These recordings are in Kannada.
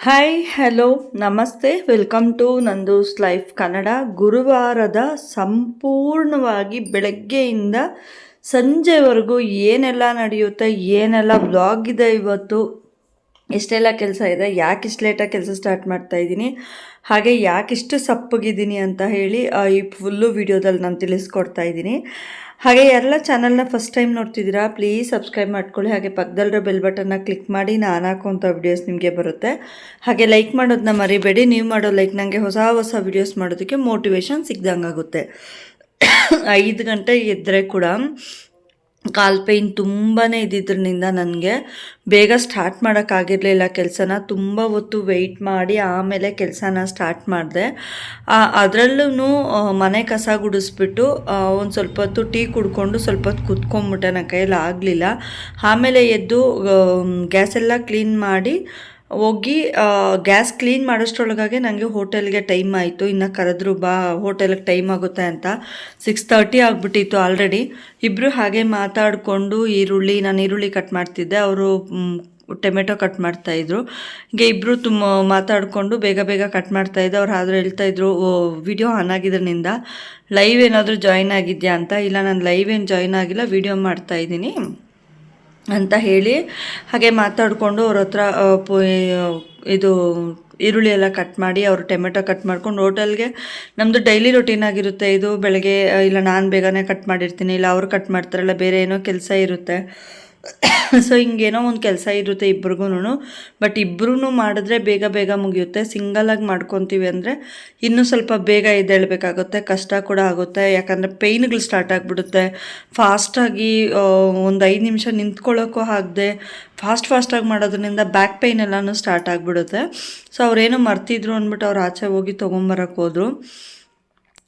ಹಾಯ್ ಹಲೋ ನಮಸ್ತೆ welcome to Nandu's life Kannada ಗುರುವಾರದ ಸಂಪೂರ್ಣವಾಗಿ ಬೆಳಗ್ಗೆಯಿಂದ ಸಂಜೆವರೆಗೂ ಏನೆಲ್ಲ ನಡೆಯುತ್ತೆ, ಏನೆಲ್ಲ ಬ್ಲಾಗ್ ಇದೆ ಇವತ್ತು, ಎಷ್ಟೆಲ್ಲ ಕೆಲಸ ಇದೆ ಯಾಕೆ ಇಷ್ಟು ಲೇಟಾಗಿ ಕೆಲಸ ಸ್ಟಾರ್ಟ್ ಮಾಡ್ತಾ ಇದ್ದೀನಿ, ಹಾಗೆ ಯಾಕೆ ಇಷ್ಟು ಸಪ್ಪಗಿದ್ದೀನಿ ಅಂತ ಹೇಳಿ ಈ ಫುಲ್ಲು ವಿಡಿಯೋದಲ್ಲಿ ನಾನು ತಿಳಿಸ್ಕೊಡ್ತಾ ಇದ್ದೀನಿ. ಹಾಗೆ ಯಾರೆಲ್ಲ ಚಾನಲ್ನ ಫಸ್ಟ್ ಟೈಮ್ ನೋಡ್ತಿದ್ದೀರಾ ಪ್ಲೀಸ್ ಸಬ್ಸ್ಕ್ರೈಬ್ ಮಾಡ್ಕೊಳ್ಳಿ. ಹಾಗೆ ಪಕ್ಕದಲ್ಲಿರೋ ಬೆಲ್ ಬಟನ್ನ ಕ್ಲಿಕ್ ಮಾಡಿ ನಾನು ಹಾಕುವಂಥ ವಿಡಿಯೋಸ್ ನಿಮಗೆ ಬರುತ್ತೆ. ಹಾಗೆ ಲೈಕ್ ಮಾಡೋದನ್ನ ಮರಿಬೇಡಿ. ನೀವು ಮಾಡೋ ಲೈಕ್ ನನಗೆ ಹೊಸ ಹೊಸ ವಿಡಿಯೋಸ್ ಮಾಡೋದಕ್ಕೆ ಮೋಟಿವೇಶನ್ ಸಿಗ್ದಂಗೆ ಆಗುತ್ತೆ ಐದು ಗಂಟೆ ಎದ್ದರೆ ಕೂಡ ಕಾಲ್ ಪೈನ್ ತುಂಬಾ ಇದ್ದಿದ್ರಿಂದ ನನಗೆ ಬೇಗ ಸ್ಟಾರ್ಟ್ ಮಾಡೋಕ್ಕಾಗಿರಲಿಲ್ಲ ಕೆಲಸನ. ತುಂಬ ಹೊತ್ತು ವೆಯ್ಟ್ ಮಾಡಿ ಆಮೇಲೆ ಕೆಲಸನ ಸ್ಟಾರ್ಟ್ ಮಾಡಿದೆ. ಅದರಲ್ಲೂ ಮನೆ ಕಸ ಗುಡಿಸ್ಬಿಟ್ಟು ಒಂದು ಸ್ವಲ್ಪ ಹೊತ್ತು ಟೀ ಕುಡ್ಕೊಂಡು ಸ್ವಲ್ಪ ಹೊತ್ತು ಕುತ್ಕೊಂಡ್ಬಿಟ್ಟೆ. ನನ್ನ ಕೈಯಲ್ಲಿ ಆಗಲಿಲ್ಲ. ಆಮೇಲೆ ಎದ್ದು ಗ್ಯಾಸೆಲ್ಲ ಕ್ಲೀನ್ ಮಾಡಿ ಹೋಗಿ ಗ್ಯಾಸ್ ಕ್ಲೀನ್ ಮಾಡೋಷ್ಟರೊಳಗಾಗೆ ನನಗೆ ಹೋಟೆಲ್ಗೆ ಟೈಮ್ ಆಯಿತು. ಇನ್ನು ಕರೆದ್ರು ಬಾ, ಹೋಟೆಲ್ಗೆ ಟೈಮ್ ಆಗುತ್ತೆ ಅಂತ. ಸಿಕ್ಸ್ ತರ್ಟಿ ಆಗಿಬಿಟ್ಟಿತ್ತು ಆಲ್ರೆಡಿ ಇಬ್ಬರು ಹಾಗೆ ಮಾತಾಡಿಕೊಂಡು ಈರುಳ್ಳಿ, ನಾನು ಈರುಳ್ಳಿ ಕಟ್ ಮಾಡ್ತಿದ್ದೆ. ಅವರು ಟೊಮೆಟೊ ಕಟ್ ಮಾಡ್ತಾಯಿದ್ರು ಹೀಗೆ ಇಬ್ಬರು ತುಂಬ ಮಾತಾಡಿಕೊಂಡು ಬೇಗ ಬೇಗ ಕಟ್ ಮಾಡ್ತಾಯಿದ್ದೆ ಅವ್ರು ಆದರೂ ಹೇಳ್ತಾಯಿದ್ರು ವಿಡಿಯೋ ಆನ್ ಆಗಿದ್ರಿಂದ ಲೈವ್ ಏನಾದರೂ ಜಾಯಿನ್ ಆಗಿದೆಯಾ ಅಂತ. ಇಲ್ಲ, ನಾನು ಲೈವ್ ಏನು ಜಾಯಿನ್ ಆಗಿಲ್ಲ ವಿಡಿಯೋ ಮಾಡ್ತಾಯಿದ್ದೀನಿ ಅಂತ ಹೇಳಿ ಹಾಗೆ ಮಾತಾಡಿಕೊಂಡು ಅವ್ರ ಹತ್ರ ಇದು ಈರುಳ್ಳಿ ಎಲ್ಲ ಕಟ್ ಮಾಡಿ ಅವರು ಟೊಮೆಟೊ ಕಟ್ ಮಾಡ್ಕೊಂಡು ಹೋಟೆಲ್ಗೆ ನಮ್ಮದು ಡೈಲಿ ರೊಟೀನ್ ಆಗಿರುತ್ತೆ ಇದು. ಬೆಳಗ್ಗೆ ಇಲ್ಲ ನಾನು ಬೇಗನೆ ಕಟ್ ಮಾಡಿರ್ತೀನಿ, ಇಲ್ಲ ಅವರು ಕಟ್ ಮಾಡ್ತಾರಲ್ಲ, ಬೇರೆ ಏನೋ ಕೆಲಸ ಇರುತ್ತೆ. ಸೊ ಹಿಂಗೇನೋ ಒಂದು ಕೆಲಸ ಇರುತ್ತೆ ಇಬ್ರಿಗೂ ಬಟ್ ಇಬ್ಬರೂ ಮಾಡಿದ್ರೆ ಬೇಗ ಬೇಗ ಮುಗಿಯುತ್ತೆ. ಸಿಂಗಲಾಗಿ ಮಾಡ್ಕೊತೀವಿ ಅಂದರೆ ಇನ್ನೂ ಸ್ವಲ್ಪ ಬೇಗ ಎದ್ದೇಳಬೇಕಾಗುತ್ತೆ. ಕಷ್ಟ ಕೂಡ ಆಗುತ್ತೆ. ಯಾಕಂದರೆ ಪೇಯ್ನ್ಗಳು ಸ್ಟಾರ್ಟ್ ಆಗಿಬಿಡುತ್ತೆ. ಫಾಸ್ಟಾಗಿ ಒಂದು ಐದು ನಿಮಿಷ ನಿಂತ್ಕೊಳ್ಳೋಕ್ಕೂ ಆಗದೆ ಫಾಸ್ಟ್ ಫಾಸ್ಟಾಗಿ ಮಾಡೋದ್ರಿಂದ ಬ್ಯಾಕ್ ಪೇಯ್ನ್ ಎಲ್ಲನೂ ಸ್ಟಾರ್ಟ್ ಆಗಿಬಿಡುತ್ತೆ. ಸೊ ಅವ್ರೇನೋ ಮರ್ತಿದ್ರು ಅಂದ್ಬಿಟ್ಟು ಅವ್ರು ಆಚೆ ಹೋಗಿ ತೊಗೊಂಬರಕ್ಕೆ ಹೋದರು.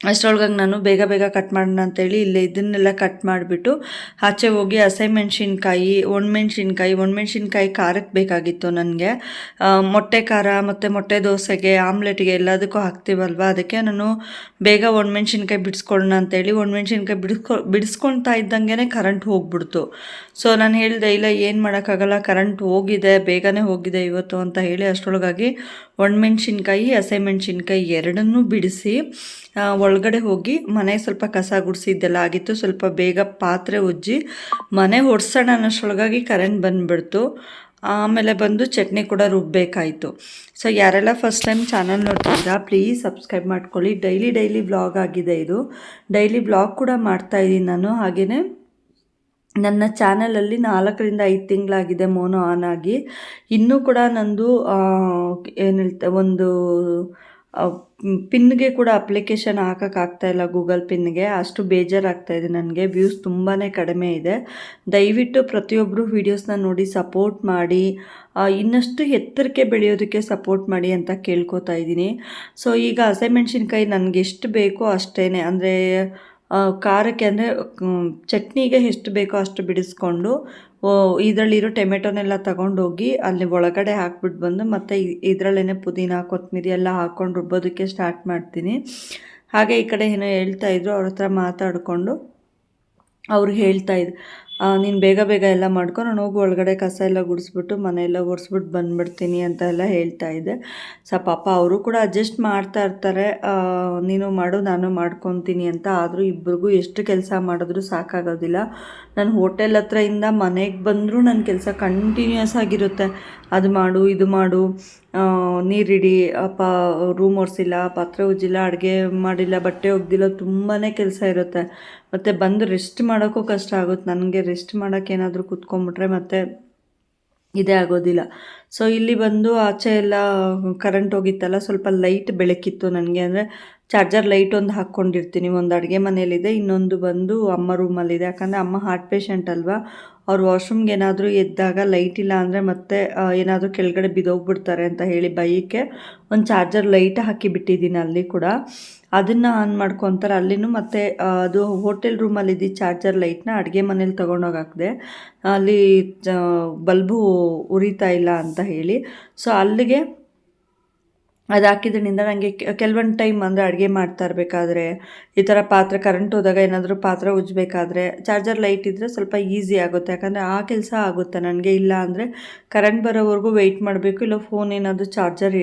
ಅಷ್ಟರೊಳಗಾಗಿ ನಾನು ಬೇಗ ಬೇಗ ಕಟ್ ಮಾಡೋಣ ಅಂತೇಳಿ ಇಲ್ಲೇ ಇದನ್ನೆಲ್ಲ ಕಟ್ ಮಾಡಿಬಿಟ್ಟು ಆಚೆ ಹೋಗಿ ಹಸೆಮೆಣ್ಸಿನ್ಕಾಯಿ ಒಣಮೆಣ್ಸಿನ್ಕಾಯಿ ಒಣಮೆಣ್ಸಿನ್ಕಾಯಿ ಖಾರಕ್ಕೆ ಬೇಕಾಗಿತ್ತು ನನಗೆ. ಮೊಟ್ಟೆ ಖಾರ ಮತ್ತು ಮೊಟ್ಟೆ ದೋಸೆಗೆ, ಆಮ್ಲೆಟ್ಗೆ ಎಲ್ಲದಕ್ಕೂ ಹಾಕ್ತೀವಲ್ವ? ಅದಕ್ಕೆ ನಾನು ಬೇಗ ಒಣಮೆಣ್ಸಿನ್ಕಾಯಿ ಬಿಡಿಸ್ಕೊಳ್ಳೋಣ ಅಂತೇಳಿ ಒಣಮೆಣ್ಸಿನ್ಕಾಯಿ ಬಿಡಿಸ್ಕೊ ಬಿಡಿಸ್ಕೊಳ್ತಾ ಇದ್ದಂಗೆ ಕರೆಂಟ್ ಹೋಗ್ಬಿಡ್ತು. ಸೊ ನಾನು ಹೇಳಿದೆ, ಇಲ್ಲ ಏನು ಮಾಡೋಕ್ಕಾಗಲ್ಲ ಕರೆಂಟ್ ಹೋಗಿದೆ, ಬೇಗನೆ ಹೋಗಿದೆ ಇವತ್ತು ಅಂತ ಹೇಳಿ ಅಷ್ಟರೊಳಗಾಗಿ ಒಣಮೆಣ್ಸಿನ್ಕಾಯಿ ಹಸಿಮೆಣ್ಸಿನ್ಕಾಯಿ ಎರಡನ್ನೂ ಬಿಡಿಸಿ ಒಳಗಡೆ ಹೋಗಿ ಮನೆ ಸ್ವಲ್ಪ ಕಸ ಗುಡಿಸಿದ್ದೆಲ್ಲ ಆಗಿತ್ತು. ಸ್ವಲ್ಪ ಬೇಗ ಪಾತ್ರೆ ಉಜ್ಜಿ ಮನೆ ಹೊಡ್ಸೋಣ ಅನ್ನೋಷ್ಟೊಳಗಾಗಿ ಕರೆಂಟ್ ಬಂದುಬಿಡ್ತು. ಆಮೇಲೆ ಬಂದು ಚಟ್ನಿ ಕೂಡ ರುಬ್ಬಬೇಕಾಯಿತು ಸೊ, ಯಾರೆಲ್ಲ ಫಸ್ಟ್ ಟೈಮ್ ಚಾನಲ್ ನೋಡ್ತಿದ್ದೀರಾ, ಪ್ಲೀಸ್ ಸಬ್ಸ್ಕ್ರೈಬ್ ಮಾಡ್ಕೊಳ್ಳಿ. ಡೈಲಿ ಡೈಲಿ ಬ್ಲಾಗ್ ಆಗಿದೆ ಇದು. ಡೈಲಿ ಬ್ಲಾಗ್ ಕೂಡ ಮಾಡ್ತಾಯಿದ್ದೀನಿ ನಾನು. ಹಾಗೆಯೇ ನನ್ನ ಚಾನಲಲ್ಲಿ ನಾಲ್ಕರಿಂದ ಐದು ತಿಂಗಳಾಗಿದೆ ಮೋನೋ ಆನ್ ಆಗಿ. ಇನ್ನೂ ಕೂಡ ನಂದು ಏನು ಹೇಳ್ತೆ, ಒಂದು ಪಿನ್ಗೆ ಕೂಡ ಅಪ್ಲಿಕೇಶನ್ ಹಾಕೋಕ್ಕಾಗ್ತಾ ಇಲ್ಲ ಗೂಗಲ್ ಪಿನ್ಗೆ. ಅಷ್ಟು ಬೇಜಾರಾಗ್ತಾ ಇದೆ ನನಗೆ. ವ್ಯೂಸ್ ತುಂಬಾ ಕಡಿಮೆ ಇದೆ. ದಯವಿಟ್ಟು ಪ್ರತಿಯೊಬ್ಬರು ವೀಡಿಯೋಸ್ನ ನೋಡಿ ಸಪೋರ್ಟ್ ಮಾಡಿ. ಇನ್ನಷ್ಟು ಎತ್ತರಕ್ಕೆ ಬೆಳೆಯೋದಕ್ಕೆ ಸಪೋರ್ಟ್ ಮಾಡಿ ಅಂತ ಕೇಳ್ಕೊತಾ ಇದ್ದೀನಿ. ಸೊ, ಈಗ ಹಸೆಮೆಣ್ಸಿನ್ಕಾಯಿ ನನಗೆ ಎಷ್ಟು ಬೇಕೋ ಅಷ್ಟೇ ಅಂದರೆ ಖಾರಕ್ಕೆ ಅಂದರೆ ಚಟ್ನಿಗೆ ಎಷ್ಟು ಬೇಕೋ ಅಷ್ಟು ಬಿಡಿಸ್ಕೊಂಡು ಇದರಲ್ಲಿರೋ ಟೊಮೆಟೊನೆಲ್ಲ ತಗೊಂಡೋಗಿ ಅಲ್ಲಿ ಒಳಗಡೆ ಹಾಕ್ಬಿಟ್ಟು ಬಂದು ಮತ್ತು ಇದರಲ್ಲೇ ಪುದೀನ ಕೊತ್ತಂಬರಿ ಎಲ್ಲ ಹಾಕ್ಕೊಂಡು ರುಬ್ಬೋದಕ್ಕೆ ಸ್ಟಾರ್ಟ್ ಮಾಡ್ತೀನಿ. ಹಾಗೆ ಈ ಕಡೆ ಏನೋ ಹೇಳ್ತಾಯಿದ್ರು ಅವ್ರ ಹತ್ರ ಮಾತಾಡಿಕೊಂಡು ಅವ್ರು ಹೇಳ್ತಾ ಇದ್ರು ನೀನು ಬೇಗ ಬೇಗ ಎಲ್ಲ ಮಾಡ್ಕೊ, ನಾನು ಹೋಗಿ ಒಳಗಡೆ ಕಸ ಎಲ್ಲ ಗುಡಿಸ್ಬಿಟ್ಟು ಮನೆಯೆಲ್ಲ ಒರೆಸ್ಬಿಟ್ಟು ಬಂದ್ಬಿಡ್ತೀನಿ ಅಂತ ಎಲ್ಲ ಹೇಳ್ತಾ ಇದ್ದೆ. ಸೊ ಪಾಪ ಅವರು ಕೂಡ ಅಡ್ಜಸ್ಟ್ ಮಾಡ್ತಾ ಇರ್ತಾರೆ. ನೀನು ಮಾಡು, ನಾನು ಮಾಡ್ಕೊತೀನಿ ಅಂತ. ಆದರೂ ಇಬ್ರಿಗೂ ಎಷ್ಟು ಕೆಲಸ ಮಾಡಿದ್ರೂ ಸಾಕಾಗೋದಿಲ್ಲ. ನಾನು ಹೋಟೆಲ್ ಹತ್ರ ಇಂದ ಮನೆಗೆ ಬಂದರೂ ನನ್ನ ಕೆಲಸ ಕಂಟಿನ್ಯೂಸ್ ಆಗಿರುತ್ತೆ. ಅದು ಮಾಡು, ಇದು ಮಾಡು. ನೀರಿಡಿ. ಅಪ್ಪ ರೂಮ್ ಒರೆಸಿಲ್ಲ ಪಾತ್ರೆ ಉಜ್ಜಿಲ್ಲ, ಅಡುಗೆ ಮಾಡಿಲ್ಲ, ಬಟ್ಟೆ ಒಗ್ದಿಲ್ಲ ತುಂಬಾ ಕೆಲಸ ಇರುತ್ತೆ. ಮತ್ತು ಬಂದು ರೆಸ್ಟ್ ಮಾಡೋಕ್ಕೂ ಕಷ್ಟ ಆಗುತ್ತೆ. ನನಗೆ ರೆಸ್ಟ್ ಮಾಡೋಕ್ಕೆ ಏನಾದರೂ ಕೂತ್ಕೊಂಡ್ಬಿಟ್ರೆ ಮತ್ತೆ ಇದೇ ಆಗೋದಿಲ್ಲ. ಸೊ ಇಲ್ಲಿ ಬಂದು ಆಚೆ ಎಲ್ಲ ಕರೆಂಟ್ ಹೋಗಿತ್ತಲ್ಲ, ಸ್ವಲ್ಪ ಲೈಟ್ ಬೆಳಕಿತ್ತು ನನಗೆ ಅಂದರೆ ಚಾರ್ಜರ್ ಲೈಟ್ ಒಂದು ಹಾಕ್ಕೊಂಡಿರ್ತೀನಿ. ಒಂದು ಅಡುಗೆ ಮನೇಲಿದೆ ಇನ್ನೊಂದು ಬಂದು ಅಮ್ಮ ರೂಮಲ್ಲಿದೆ. ಯಾಕಂದರೆ ಅಮ್ಮ ಹಾರ್ಟ್ ಪೇಷಂಟ್ ಅಲ್ವಾ? ಅವ್ರು ವಾಶ್ರೂಮ್ಗೆ ಏನಾದರೂ ಎದ್ದಾಗ ಲೈಟ್ ಇಲ್ಲ ಅಂದರೆ ಮತ್ತೆ ಏನಾದರೂ ಕೆಳಗಡೆ ಬಿದ್ದೋಗ್ಬಿಡ್ತಾರೆ ಅಂತ ಹೇಳಿ ಬೈಕ್ಕೆ ಒಂದು ಚಾರ್ಜರ್ ಲೈಟ್ ಹಾಕಿ ಬಿಟ್ಟಿದ್ದೀನಿ ಅಲ್ಲಿ ಕೂಡ. ಅದನ್ನು ಆನ್ ಮಾಡ್ಕೊತಾರೆ. ಅಲ್ಲಿನೂ ಮತ್ತೆ ಅದು ಹೋಟೆಲ್ ರೂಮಲ್ಲಿದ್ದು ಚಾರ್ಜರ್ ಲೈಟ್ನ ಅಡುಗೆ ಮನೇಲಿ ತೊಗೊಂಡೋಗಿ ಹಾಕಿದೆ. ಅಲ್ಲಿ ಬಲ್ಬು ಉರಿತಾ ಇಲ್ಲ ಅಂತ ಹೇಳಿ. ಸೊ ಅಲ್ಲಿಗೆ ಅದು ಹಾಕಿದ್ರಿಂದ ನನಗೆ ಕೆಲವೊಂದು ಟೈಮ್ ಅಂದರೆ ಅಡುಗೆ ಮಾಡ್ತಾ ಇರಬೇಕಾದ್ರೆ, ಈ ಥರ ಪಾತ್ರೆ ಕರೆಂಟ್ ಹೋದಾಗ ಏನಾದರೂ ಪಾತ್ರೆ ಉಜ್ಜಬೇಕಾದ್ರೆ ಚಾರ್ಜರ್ ಲೈಟ್ ಇದ್ದರೆ ಸ್ವಲ್ಪ ಈಸಿ ಆಗುತ್ತೆ. ಯಾಕಂದರೆ ಆ ಕೆಲಸ ಆಗುತ್ತೆ, ನನಗೆ ಇಲ್ಲ ಅಂದರೆ ಕರೆಂಟ್ ಬರೋವರೆಗೂ ವೆಯ್ಟ್ ಮಾಡಬೇಕು, ಇಲ್ಲ ಫೋನ್ ಏನಾದರೂ ಚಾರ್ಜರ್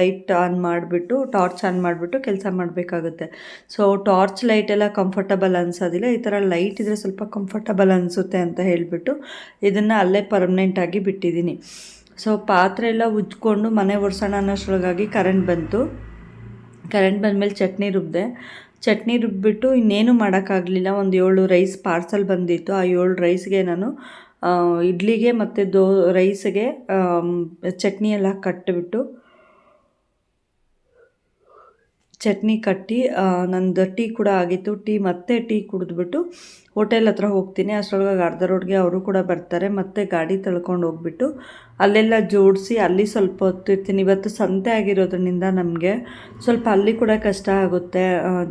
ಲೈಟ್ ಆನ್ ಮಾಡಿಬಿಟ್ಟು ಟಾರ್ಚ್ ಆನ್ ಮಾಡಿಬಿಟ್ಟು ಕೆಲಸ ಮಾಡಬೇಕಾಗುತ್ತೆ. ಸೊ ಟಾರ್ಚ್ ಲೈಟ್ ಎಲ್ಲ ಕಂಫರ್ಟಬಲ್ ಅನ್ಸೋದಿಲ್ಲ. ಈ ಥರ ಲೈಟ್ ಇದ್ದರೆ ಸ್ವಲ್ಪ ಕಂಫರ್ಟಬಲ್ ಅನಿಸುತ್ತೆ ಅಂತ ಹೇಳಿಬಿಟ್ಟು ಇದನ್ನು ಅಲ್ಲೇ ಪರ್ಮನೆಂಟಾಗಿ ಬಿಟ್ಟಿದ್ದೀನಿ. ಸೊ ಪಾತ್ರೆ ಎಲ್ಲ ಉಜ್ಕೊಂಡು ಮನೆ ಒರೆಸೋಣ ಅನ್ನೋಷ್ರೊಳಗಾಗಿ ಕರೆಂಟ್ ಬಂತು. ಕರೆಂಟ್ ಬಂದಮೇಲೆ ಚಟ್ನಿ ರುಬ್ಬಿದೆ ಚಟ್ನಿ ರುಬ್ಬಿಬಿಟ್ಟು ಇನ್ನೇನು ಮಾಡೋಕ್ಕಾಗಲಿಲ್ಲ. ಒಂದು ಏಳು ರೈಸ್ ಪಾರ್ಸಲ್ ಬಂದಿತ್ತು. ಆ ಏಳು ರೈಸ್ಗೆ ನಾನು ಇಡ್ಲಿಗೆ ಮತ್ತು ದೋ ರೈಸ್ಗೆ ಚಟ್ನಿ ಎಲ್ಲ ಕಟ್ಟಿಬಿಟ್ಟು ಚಟ್ನಿ ಕಟ್ಟಿ ನಂದು ಟೀ ಕೂಡ ಆಗಿತ್ತು. ಟೀ ಮತ್ತೆ ಟೀ ಕುಡಿದ್ಬಿಟ್ಟು ಹೋಟೆಲ್ ಹತ್ರ ಹೋಗ್ತೀನಿ. ಅಷ್ಟರೊಳಗೆ ಅರ್ಧ ರೋಡ್ಗೆ ಅವರು ಕೂಡ ಬರ್ತಾರೆ. ಮತ್ತೆ ಗಾಡಿ ತಳ್ಕೊಂಡು ಹೋಗ್ಬಿಟ್ಟು ಅಲ್ಲೆಲ್ಲ ಜೋಡಿಸಿ ಅಲ್ಲಿ ಸ್ವಲ್ಪ ಹೊತ್ತಿರ್ತೀನಿ ಇವತ್ತು ಸಂತೆ ಆಗಿರೋದ್ರಿಂದ ನಮಗೆ ಸ್ವಲ್ಪ ಅಲ್ಲಿ ಕೂಡ ಕಷ್ಟ ಆಗುತ್ತೆ.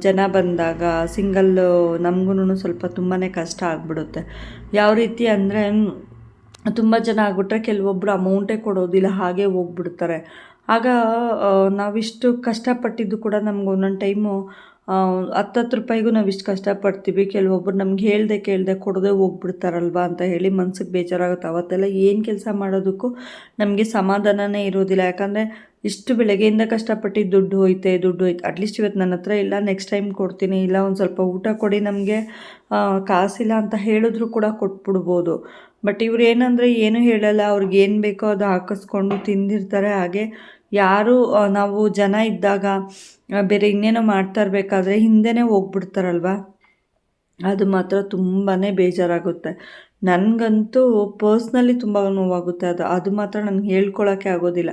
ಜನ ಬಂದಾಗ ಸಿಂಗಲ್ಲು ನಮಗೂ ಸ್ವಲ್ಪ ತುಂಬಾ ಕಷ್ಟ ಆಗಿಬಿಡುತ್ತೆ. ಯಾವ ರೀತಿ ಅಂದರೆ ತುಂಬ ಜನ ಆಗ್ಬಿಟ್ರೆ ಕೆಲವೊಬ್ಬರು ಅಮೌಂಟೇ ಕೊಡೋದಿಲ್ಲ. ಹಾಗೆ ಹೋಗ್ಬಿಡ್ತಾರೆ. ಆಗ ನಾವಿಷ್ಟು ಕಷ್ಟಪಟ್ಟಿದ್ದು ಕೂಡ ನಮ್ಗೆ ಒಂದೊಂದು ಟೈಮು ಹತ್ತತ್ತು ರೂಪಾಯಿಗೂ ನಾವು ಇಷ್ಟು ಕಷ್ಟಪಡ್ತೀವಿ. ಕೆಲವೊಬ್ಬರು ನಮ್ಗೆ ಹೇಳ್ದೆ ಕೇಳ್ದೆ ಕೊಡದೆ ಹೋಗ್ಬಿಡ್ತಾರಲ್ವ ಅಂತ ಹೇಳಿ ಮನ್ಸಿಗೆ ಬೇಜಾರಾಗುತ್ತೆ. ಅವತ್ತೆಲ್ಲ ಏನು ಕೆಲಸ ಮಾಡೋದಕ್ಕೂ ನಮಗೆ ಸಮಾಧಾನನೇ ಇರೋದಿಲ್ಲ. ಯಾಕಂದರೆ ಇಷ್ಟು ಬೆಳಗ್ಗೆಯಿಂದ ಕಷ್ಟಪಟ್ಟು ದುಡ್ಡು ಹೋಯ್ತೆ, ದುಡ್ಡು ಹೋಯ್ತು. ಅಟ್ಲೀಸ್ಟ್ ಇವತ್ತು ನನ್ನ ಹತ್ರ ಇಲ್ಲ ನೆಕ್ಸ್ಟ್ ಟೈಮ್ ಕೊಡ್ತೀನಿ. ಇಲ್ಲ, ಒಂದು ಸ್ವಲ್ಪ ಊಟ ಕೊಡಿ ನಮಗೆ ಕಾಸಿಲ್ಲ ಅಂತ ಹೇಳಿದ್ರು ಕೂಡ ಕೊಟ್ಬಿಡ್ಬೋದು. ಬಟ್ ಇವ್ರು ಏನಂದರೆ ಏನೂ ಹೇಳಲ್ಲ. ಅವ್ರಿಗೆ ಏನು ಬೇಕೋ ಅದು ಹಾಕಿಸ್ಕೊಂಡು ತಿಂದಿರ್ತಾರೆ. ಹಾಗೆ ಯಾರು ನಾವು ಜನ ಇದ್ದಾಗ ಬೇರೆ ಇನ್ನೇನೋ ಮಾಡ್ತಾ ಇರಬೇಕಾದ್ರೆ ಹಿಂದೆನೇ ಹೋಗ್ಬಿಡ್ತಾರಲ್ವಾ? ಅದು ಮಾತ್ರ ತುಂಬಾ ಬೇಜಾರಾಗುತ್ತೆ. ನನಗಂತೂ ಪರ್ಸ್ನಲಿ ತುಂಬ ನೋವಾಗುತ್ತೆ. ಅದು ಅದು ಮಾತ್ರ ನನಗೆ ಹೇಳ್ಕೊಳಕ್ಕೆ ಆಗೋದಿಲ್ಲ.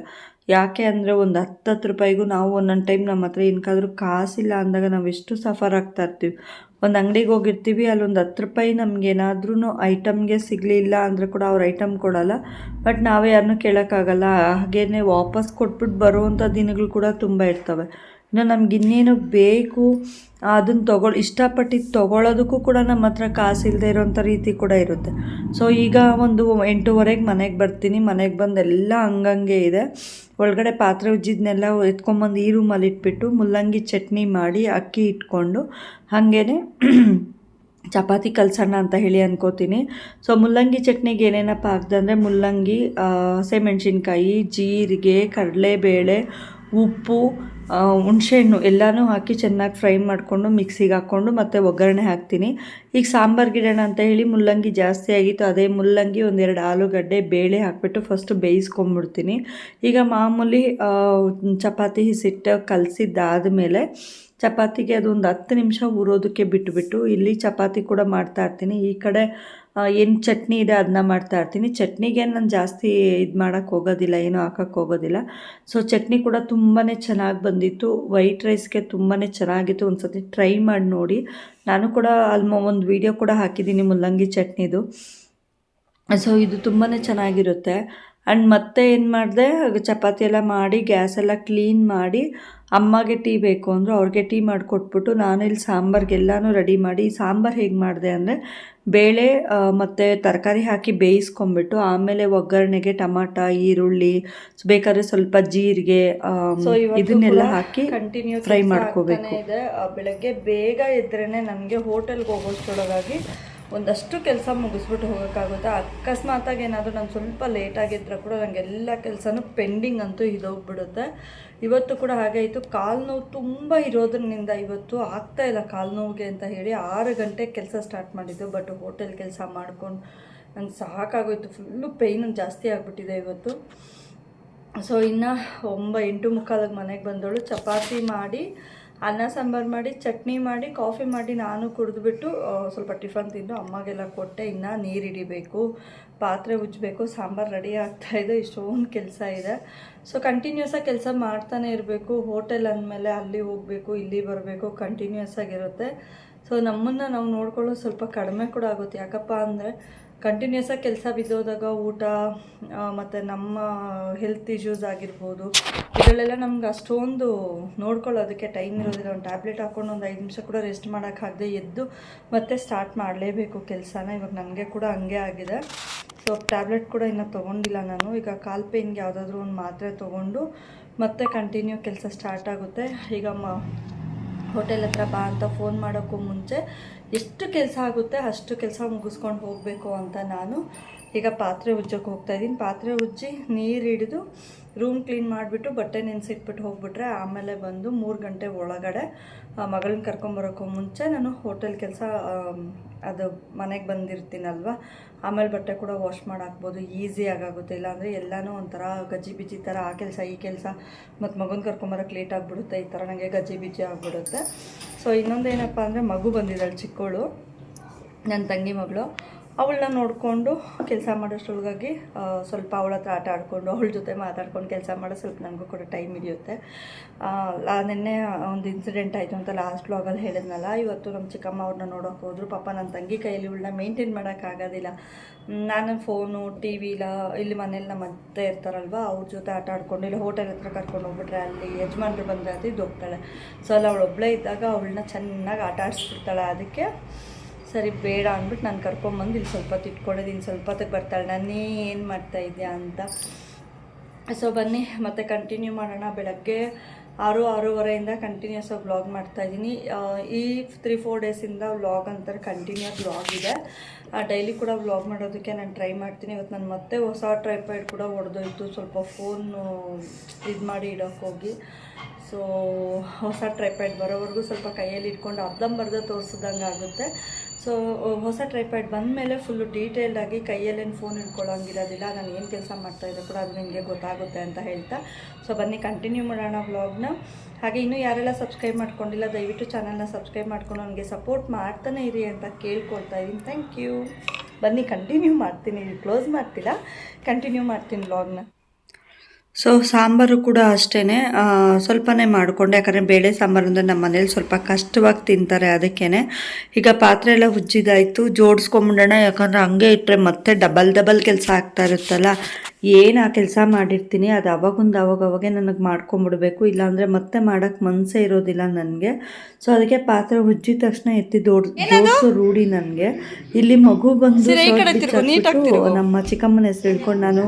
ಯಾಕೆ ಅಂದರೆ ಒಂದು ಹತ್ತು ಹತ್ತು ರೂಪಾಯಿಗೂ ನಾವು ಒಂದೊಂದು ಟೈಮ್ ನಮ್ಮ ಹತ್ರ ಏನಕ್ಕಾದ್ರೂ ಕಾಸಿಲ್ಲ ಅಂದಾಗ ನಾವು ಎಷ್ಟು ಸಫರ್ ಆಗ್ತಾ ಇರ್ತೀವಿ. ಒಂದು ಅಂಗಡಿಗೆ ಹೋಗಿರ್ತೀವಿ ಅಲ್ಲಿ ಒಂದು ಹತ್ತು ರೂಪಾಯಿ ನಮ್ಗೆ ಏನಾದ್ರೂ ಐಟಮ್ಗೆ ಸಿಗಲಿಲ್ಲ ಅಂದರೆ ಕೂಡ ಅವ್ರು ಐಟಮ್ ಕೊಡಲ್ಲ. ಬಟ್ ನಾವೇ ಯಾರನ್ನೂ ಕೇಳೋಕ್ಕಾಗಲ್ಲ. ಹಾಗೇ ವಾಪಸ್ ಕೊಟ್ಬಿಟ್ಟು ಬರುವಂಥ ದಿನಗಳು ಕೂಡ ತುಂಬ ಇರ್ತವೆ. ಇನ್ನು ನಮ್ಗೆ ಇನ್ನೇನು ಬೇಕು, ಅದನ್ನು ತಗೊಳ್ ಇಷ್ಟಪಟ್ಟು ತೊಗೊಳೋದಕ್ಕೂ ಕೂಡ ನಮ್ಮ ಹತ್ರ ಕಾಸು ಇಲ್ಲದೆ ಇರೋಂಥ ರೀತಿ ಕೂಡ ಇರುತ್ತೆ. ಸೊ ಈಗ ಒಂದು ಎಂಟೂವರೆಗೆ ಮನೆಗೆ ಬರ್ತೀನಿ. ಮನೆಗೆ ಬಂದು ಎಲ್ಲ ಹಂಗಂಗೆ ಇದೆ. ಒಳಗಡೆ ಪಾತ್ರೆ ಉಜ್ಜಿದ್ನೆಲ್ಲ ಎತ್ಕೊಂಬಂದು ಈ ರೂಮಲ್ಲಿ ಇಟ್ಬಿಟ್ಟು ಮುಲ್ಲಂಗಿ ಚಟ್ನಿ ಮಾಡಿ ಅಕ್ಕಿ ಇಟ್ಕೊಂಡು ಹಾಗೇ ಚಪಾತಿ ಕಲ್ಸೋಣ ಅಂತ ಹೇಳಿ ಅನ್ಕೋತೀನಿ. ಸೊ ಮುಲ್ಲಂಗಿ ಚಟ್ನಿಗೆ ಏನೇನಪ್ಪ ಹಾಕ್ದೆ ಅಂದರೆ ಮುಲ್ಲಂಗಿ ಹಸಿಮೆಣ್ಸಿನ್ಕಾಯಿ ಜೀರಿಗೆ, ಕಡಲೆಬೇಳೆ, ಉಪ್ಪು ಹುಣ್ಸೆಹಣ್ಣು ಎಲ್ಲಾನು ಹಾಕಿ ಚೆನ್ನಾಗಿ ಫ್ರೈ ಮಾಡಿಕೊಂಡು ಮಿಕ್ಸಿಗೆ ಹಾಕ್ಕೊಂಡು ಮತ್ತೆ ಒಗ್ಗರಣೆ ಹಾಕ್ತೀನಿ. ಈಗ ಸಾಂಬಾರು ಗಿಡಣ ಅಂತ ಹೇಳಿ ಮುಲ್ಲಂಗಿ ಜಾಸ್ತಿ ಆಗಿತ್ತು. ಅದೇ ಮುಲ್ಲಂಗಿ ಒಂದೆರಡು ಆಲೂಗಡ್ಡೆ, ಬೇಳೆ ಹಾಕ್ಬಿಟ್ಟು ಫಸ್ಟು ಬೇಯಿಸ್ಕೊಂಬಿಡ್ತೀನಿ. ಈಗ ಮಾಮೂಲಿ ಚಪಾತಿ ಹಿಸಿಟ್ಟು ಕಲಸಿದ್ದಾದಮೇಲೆ ಚಪಾತಿಗೆ ಅದು ಒಂದು ಹತ್ತು ನಿಮಿಷ ಉರೋದಕ್ಕೆ ಬಿಟ್ಟುಬಿಟ್ಟು ಇಲ್ಲಿ ಚಪಾತಿ ಕೂಡ ಮಾಡ್ತಾ ಇರ್ತೀನಿ. ಈ ಕಡೆ ಏನು ಚಟ್ನಿ ಇದೆ ಅದನ್ನ ಮಾಡ್ತಾ ಇರ್ತೀನಿ. ಚಟ್ನಿಗೆ ನಾನು ಜಾಸ್ತಿ ಇದು ಮಾಡೋಕ್ಕೆ ಹೋಗೋದಿಲ್ಲ, ಏನೂ ಹಾಕೋಕ್ಕೆ ಹೋಗೋದಿಲ್ಲ. ಸೊ ಚಟ್ನಿ ಕೂಡ ತುಂಬಾ ಚೆನ್ನಾಗಿ ಬಂದಿತ್ತು. ವೈಟ್ ರೈಸ್ಗೆ ತುಂಬಾ ಚೆನ್ನಾಗಿತ್ತು. ಒಂದು ಸತಿ ಟ್ರೈ ಮಾಡಿ ನೋಡಿ. ನಾನು ಕೂಡ ಅಲ್ಲಿ ಒಂದು ವೀಡಿಯೋ ಕೂಡ ಹಾಕಿದ್ದೀನಿ, ಮುಲ್ಲಂಗಿ ಚಟ್ನಿದು. ಸೊ ಇದು ತುಂಬಾ ಚೆನ್ನಾಗಿರುತ್ತೆ. ಆ್ಯಂಡ್ ಮತ್ತೆ ಏನು ಮಾಡಿದೆ ಚಪಾತಿ ಎಲ್ಲ ಮಾಡಿ ಗ್ಯಾಸ್ ಎಲ್ಲ ಕ್ಲೀನ್ ಮಾಡಿ ಅಮ್ಮಗೆ ಟೀ ಬೇಕು ಅಂದರು ಅವ್ರಿಗೆ ಟೀ ಮಾಡಿಕೊಟ್ಬಿಟ್ಟು ನಾನು ಇಲ್ಲಿ ಸಾಂಬಾರ್ಗೆಲ್ಲನೂ ರೆಡಿ ಮಾಡಿ ಸಾಂಬಾರು ಹೇಗೆ ಮಾಡಿದೆ ಅಂದರೆ ಬೇಳೆ ಮತ್ತು ತರಕಾರಿ ಹಾಕಿ ಬೇಯಿಸ್ಕೊಂಬಿಟ್ಟು ಆಮೇಲೆ ಒಗ್ಗರಣೆಗೆ ಟಮಾಟ ಈರುಳ್ಳಿ ಬೇಕಾದ್ರೆ ಸ್ವಲ್ಪ ಜೀರಿಗೆ ಇದನ್ನೆಲ್ಲ ಹಾಕಿ ಕಂಟಿನ್ಯೂ ಫ್ರೈ ಮಾಡ್ಕೋಬೇಕು. ಇದೆ. ಬೆಳಗ್ಗೆ ಬೇಗ ಇದ್ರೇ ನನಗೆ ಹೋಟೆಲ್ಗೆ ಹೋಗೋಷ್ಟರೊಳಗಾಗಿ ಒಂದಷ್ಟು ಕೆಲಸ ಮುಗಿಸ್ಬಿಟ್ಟು ಹೋಗೋಕ್ಕಾಗುತ್ತೆ? ಅಕಸ್ಮಾತಾಗಿ ಏನಾದರೂ ನಾನು ಸ್ವಲ್ಪ ಲೇಟ್ ಆಗಿದ್ರೆ ಕೂಡ ನನಗೆ ಎಲ್ಲ ಕೆಲಸನೂ ಪೆಂಡಿಂಗ್ ಅಂತೂ ಇದೋಗ್ಬಿಡುತ್ತೆ ಇವತ್ತು ಕೂಡ ಹಾಗೆ ಆಯಿತು. ಕಾಲು ನೋವು ತುಂಬ ಇರೋದ್ರಿಂದ ಇವತ್ತು ಆಗ್ತಾ ಇಲ್ಲ ಕಾಲು ನೋವಿಗೆ ಅಂತ ಹೇಳಿ ಆರು ಗಂಟೆ ಕೆಲಸ ಸ್ಟಾರ್ಟ್ ಮಾಡಿದ್ದು. ಬಟ್ ಹೋಟೆಲ್ ಕೆಲಸ ಮಾಡ್ಕೊಂಡು ನಂಗೆ ಸಾಕಾಗೋಯ್ತು. ಫುಲ್ಲು ಪೇಯ್ನು ಜಾಸ್ತಿ ಆಗಿಬಿಟ್ಟಿದೆ ಇವತ್ತು. ಸೊ ಇನ್ನು ಒಂಬ ಎಂಟು ಮುಕ್ಕಾಲಿಗೆ ಮನೆಗೆ ಬಂದವಳು. ಚಪಾತಿ ಮಾಡಿ ಅನ್ನ ಸಾಂಬಾರು ಮಾಡಿ, ಚಟ್ನಿ ಮಾಡಿ, ಕಾಫಿ ಮಾಡಿ ನಾನು ಕುಡಿದ್ಬಿಟ್ಟು ಸ್ವಲ್ಪ ಟಿಫನ್ ತಿಂದು ಅಮ್ಮಗೆಲ್ಲ ಕೊಟ್ಟೆ. ಇನ್ನು ನೀರು ಹಿಡಿಬೇಕು, ಪಾತ್ರೆ ಉಜ್ಜಬೇಕು, ಸಾಂಬಾರು ರೆಡಿ ಆಗ್ತಾಯಿದೆ ಇಷ್ಟೊಂದು ಕೆಲಸ ಇದೆ. ಸೊ ಕಂಟಿನ್ಯೂಸ್ ಆಗಿ ಕೆಲಸ ಮಾಡ್ತಾನೆ ಇರಬೇಕು. ಹೋಟೆಲ್ ಅಂದಮೇಲೆ ಅಲ್ಲಿ ಹೋಗಬೇಕು, ಇಲ್ಲಿ ಬರಬೇಕು ಕಂಟಿನ್ಯೂಸ್ ಆಗಿರುತ್ತೆ. ಸೊ ನಮ್ಮನ್ನು ನಾವು ನೋಡ್ಕೊಳ್ಳೋದು ಸ್ವಲ್ಪ ಕಡಿಮೆ ಕೂಡ ಆಗುತ್ತೆ. ಯಾಕಪ್ಪ ಅಂದರೆ ಕಂಟಿನ್ಯೂಸ್ ಆಗಿ ಕೆಲಸ ಬಿದ್ದೋದಾಗ ಊಟ ಮತ್ತು ನಮ್ಮ ಹೆಲ್ತ್ ಇಶ್ಯೂಸ್ ಆಗಿರ್ಬೋದು, ಇದರಲ್ಲೆಲ್ಲ ನಮ್ಗೆ ಅಷ್ಟೊಂದು ನೋಡ್ಕೊಳ್ಳೋದಕ್ಕೆ ಟೈಮ್ ಇರೋದಿಲ್ಲ. ಒಂದು ಟ್ಯಾಬ್ಲೆಟ್ ಹಾಕ್ಕೊಂಡು ಒಂದು ಐದು ನಿಮಿಷ ಕೂಡ ರೆಸ್ಟ್ ಮಾಡೋಕ್ಕಾಗದೆ ಎದ್ದು ಮತ್ತೆ ಸ್ಟಾರ್ಟ್ ಮಾಡಲೇಬೇಕು ಕೆಲಸನ. ಇವಾಗ ನನಗೆ ಕೂಡ ಹಂಗೆ ಆಗಿದೆ. ಸೊ ಸೊ ಟ್ಯಾಬ್ಲೆಟ್ ಕೂಡ ಇನ್ನೂ ತೊಗೊಂಡಿಲ್ಲ ನಾನು. ಈಗ ಕಾಲ್ ಪೇಯ್ನ್ಗೆ ಯಾವುದಾದ್ರೂ ಒಂದು ಮಾತ್ರೆ ತೊಗೊಂಡು ಮತ್ತೆ ಕಂಟಿನ್ಯೂ ಕೆಲಸ ಸ್ಟಾರ್ಟ್ ಆಗುತ್ತೆ. ಈಗ ಮ ಹೋಟೆಲ್ ಹತ್ರ ಬಾ ಅಂತ ಫೋನ್ ಮಾಡೋಕ್ಕೂ ಮುಂಚೆ ಎಷ್ಟು ಕೆಲಸ ಆಗುತ್ತೆ ಅಷ್ಟು ಕೆಲಸ ಮುಗಿಸ್ಕೊಂಡು ಹೋಗಬೇಕು ಅಂತ ನಾನು ಈಗ ಪಾತ್ರೆ ಉಜ್ಜೋಕೆ ಹೋಗ್ತಾಯಿದ್ದೀನಿ ಪಾತ್ರೆ ಉಜ್ಜಿ ನೀರು ಹಿಡಿದು ರೂಮ್ ಕ್ಲೀನ್ ಮಾಡಿಬಿಟ್ಟು ಬಟ್ಟೆ ನೆನೆಸಿಟ್ಬಿಟ್ಟು ಹೋಗ್ಬಿಟ್ರೆ ಆಮೇಲೆ ಬಂದು ಮೂರು ಗಂಟೆ ಒಳಗಡೆ ಮಗಳನ್ನ ಕರ್ಕೊಂಬರೋಕ್ಕೂ ಮುಂಚೆ ನಾನು ಹೋಟೆಲ್ ಕೆಲಸ ಅದು ಮನೆಗೆ ಬಂದಿರ್ತೀನಲ್ವ? ಆಮೇಲೆ ಬಟ್ಟೆ ಕೂಡ ವಾಶ್ ಮಾಡಾಕ್ಬೋದು ಈಸಿಯಾಗಿ ಆಗುತ್ತೆ ಇಲ್ಲಾಂದರೆ ಎಲ್ಲನೂ ಒಂಥರ ಗಜ್ಜಿ ಬಿಜಿ ಥರ ಆ ಕೆಲಸ, ಈ ಕೆಲಸ. ಮತ್ತು ಮಗನ ಕರ್ಕೊಂಬರೋಕ್ಕೆ ಲೇಟ್ ಆಗಿಬಿಡುತ್ತೆ, ಈ ಥರ ನನಗೆ ಗಜ್ಜಿ ಬಿಜಿ ಆಗಿಬಿಡುತ್ತೆ. ಸೊ ಇನ್ನೊಂದು ಏನಪ್ಪ ಅಂದರೆ ಮಗು ಬಂದಿದ್ದಾಳೆ ಚಿಕ್ಕವಳು ನನ್ನ ತಂಗಿ ಮಗಳು. ಅವಳನ್ನ ನೋಡಿಕೊಂಡು ಕೆಲಸ ಮಾಡೋಷ್ಟೊಳಗಾಗಿ ಸ್ವಲ್ಪ ಅವಳ ಹತ್ರ ಆಟ ಆಡಿಕೊಂಡು, ಅವಳ ಜೊತೆ ಮಾತಾಡ್ಕೊಂಡು ಕೆಲಸ ಮಾಡೋ ಸ್ವಲ್ಪ ನನಗೂ ಕೂಡ ಟೈಮ್ ಹಿಡಿಯುತ್ತೆ. ನಿನ್ನೆ ಒಂದು ಇನ್ಸಿಡೆಂಟ್ ಆಯಿತು ಅಂತ ಲಾಸ್ಟ್ ಬ್ಲಾಗಲ್ಲಿ ಹೇಳಿದ್ನಲ್ಲ, ಇವತ್ತು ನಮ್ಮ ಚಿಕ್ಕಮ್ಮ ಅವ್ರನ್ನ ನೋಡೋಕೆ ಹೋದ್ರು. ಪಾಪ ನನ್ನ ತಂಗಿ ಕೈಯಲ್ಲಿ ಇವಳನ್ನ ಮೇಂಟೈನ್ ಮಾಡೋಕ್ಕಾಗೋದಿಲ್ಲ ನಾನು ಫೋನು ಟಿ ವಿಲ ಇಲ್ಲಿ ಮನೇಲಿ ನಮ್ಮ ಅತ್ತೆ ಇರ್ತಾರಲ್ವ, ಅವ್ರ ಜೊತೆ ಆಟ ಆಡ್ಕೊಂಡು, ಇಲ್ಲಿ ಹೋಟೆಲ್ ಹತ್ರ ಕರ್ಕೊಂಡು ಹೋಗ್ಬಿಟ್ರೆ ಅಲ್ಲಿ ಯಜಮಾನ್ರು ಬಂದರೆ ಅದು ಇದು ಹೋಗ್ತಾಳೆ. ಸೊ ಅಲ್ಲಿ ಅವಳು ಒಬ್ಬಳೇ ಇದ್ದಾಗ ಅವಳನ್ನ ಚೆನ್ನಾಗಿ ಆಟ ಆಡಿಸ್ಬಿಡ್ತಾಳೆ. ಅದಕ್ಕೆ ಸರಿ, ಬೇಡ ಅಂದ್ಬಿಟ್ಟು ನಾನು ಕರ್ಕೊಂಬಂದು ಇಲ್ಲಿ ಸ್ವಲ್ಪ ಹೊತ್ತು ಇನ್ನು ಸ್ವಲ್ಪ ಹೊತ್ತಿಗೆ ಬರ್ತಾಳೆ. ನಾನೇ ಏನು ಮಾಡ್ತಾ ಇದ್ದೆ ಅಂತ. ಸೊ ಬನ್ನಿ, ಮತ್ತೆ ಕಂಟಿನ್ಯೂ ಮಾಡೋಣ. ಬೆಳಗ್ಗೆ ಆರು, ಆರೂವರೆಯಿಂದ ಕಂಟಿನ್ಯೂಸ್ ಆಗಿ ವ್ಲಾಗ್ ಮಾಡ್ತಾ ಇದ್ದೀನಿ. ಈ ತ್ರೀ ಫೋರ್ ಡೇಸಿಂದ ವ್ಲಾಗ್ ಅಂತಾರೆ ಕಂಟಿನ್ಯೂಸ್ ವ್ಲಾಗ್ ಇದೆ. ಡೈಲಿ ಕೂಡ ವ್ಲಾಗ್ ಮಾಡೋದಕ್ಕೆ ನಾನು ಟ್ರೈ ಮಾಡ್ತೀನಿ. ಇವತ್ತು ನಾನು ಮತ್ತೆ ಹೊಸ ಟ್ರೈಪಾಯ್ಡ್ ಕೂಡ ಹೊಡೆದೋಯ್ತು. ಸ್ವಲ್ಪ ಫೋನು ಇದು ಮಾಡಿ ಇಡೋಕ್ಕೋಗಿ ಸೊ ಹೊಸ ಟ್ರೈಪ್ಯಾಡ್ ಬರೋವರೆಗೂ ಸ್ವಲ್ಪ ಕೈಯಲ್ಲಿ ಇಟ್ಕೊಂಡು ಅರ್ಧಂಬರ್ಧ ತೋರಿಸಿದಂಗೆ ಆಗುತ್ತೆ. ಸೊ ಹೊಸ ಟ್ರೈಪ್ಯಾಡ್ ಬಂದಮೇಲೆ ಫುಲ್ಲು ಡೀಟೇಲ್ಡಾಗಿ ಕೈಯಲ್ಲೇನು ಫೋನ್ ಇಟ್ಕೊಳ್ಳೋಂಗಿರೋದಿಲ್ಲ ನಾನು ಏನು ಕೆಲಸ ಮಾಡ್ತಾಯಿದ್ದೆ ಕೂಡ ಅದು ನಿಮಗೆ ಗೊತ್ತಾಗುತ್ತೆ ಅಂತ ಹೇಳ್ತಾ. ಸೊ ಬನ್ನಿ ಕಂಟಿನ್ಯೂ ಮಾಡೋಣ ವ್ಲಾಗ್ನ ಹಾಗೆ ಇನ್ನೂ ಯಾರೆಲ್ಲ ಸಬ್ಸ್ಕ್ರೈಬ್ ಮಾಡ್ಕೊಂಡಿಲ್ಲ, ದಯವಿಟ್ಟು ಚಾನಲ್ನ ಸಬ್ಸ್ಕ್ರೈಬ್ ಮಾಡ್ಕೊಂಡು ನನಗೆ ಸಪೋರ್ಟ್ ಮಾಡ್ತಾನೆ ಇರಿ ಅಂತ ಕೇಳ್ಕೊಳ್ತಾ ಇದ್ದೀನಿ. ಥ್ಯಾಂಕ್ ಯು ಬನ್ನಿ ಕಂಟಿನ್ಯೂ ಮಾಡ್ತೀನಿ. ಕ್ಲೋಸ್ ಮಾಡ್ತಿಲ್ಲ ಕಂಟಿನ್ಯೂ ಮಾಡ್ತೀನಿ ವ್ಲಾಗ್ನ ಸೊ ಸಾಂಬಾರು ಕೂಡ ಅಷ್ಟೇ ಸ್ವಲ್ಪನೇ ಮಾಡಿಕೊಂಡೆ. ಯಾಕಂದರೆ ಬೇಳೆ ಸಾಂಬಾರು ಅಂದರೆ ನಮ್ಮ ಮನೇಲಿ ಸ್ವಲ್ಪ ಕಷ್ಟವಾಗಿ ತಿಂತಾರೆ ಅದಕ್ಕೇ ಈಗ ಪಾತ್ರೆ ಎಲ್ಲ ಉಜ್ಜಿದಾಯಿತು ಜೋಡಿಸ್ಕೊಂಬಿಡೋಣ. ಯಾಕಂದರೆ ಹಂಗೆ ಇಟ್ಟರೆ ಮತ್ತೆ ಡಬಲ್ ಡಬಲ್ ಕೆಲಸ ಆಗ್ತಾ ಇರುತ್ತಲ್ಲ. ಏನು ಆ ಕೆಲಸ ಮಾಡಿರ್ತೀನಿ ಅದು ಅವಾಗೊಂದು ಅವಾಗ ಅವಾಗೆ ನನಗೆ ಮಾಡ್ಕೊಂಬಿಡ್ಬೇಕು. ಇಲ್ಲಾಂದರೆ ಮತ್ತೆ ಮಾಡೋಕ್ಕೆ ಮನಸ್ಸೇ ಇರೋದಿಲ್ಲ ನನಗೆ. ಸೊ ಅದಕ್ಕೆ ಪಾತ್ರೆ ಉಜ್ಜಿದ ತಕ್ಷಣ ಎತ್ತಿ ದೋಡ್ ಜೋಡಿಸೋ ರೂಢಿ ನನಗೆ. ಇಲ್ಲಿ ಮಗು ಬಂದು ನಮ್ಮ ಚಿಕ್ಕಮ್ಮನ ಹೆಸರು ಹಿಡ್ಕೊಂಡು ನಾನು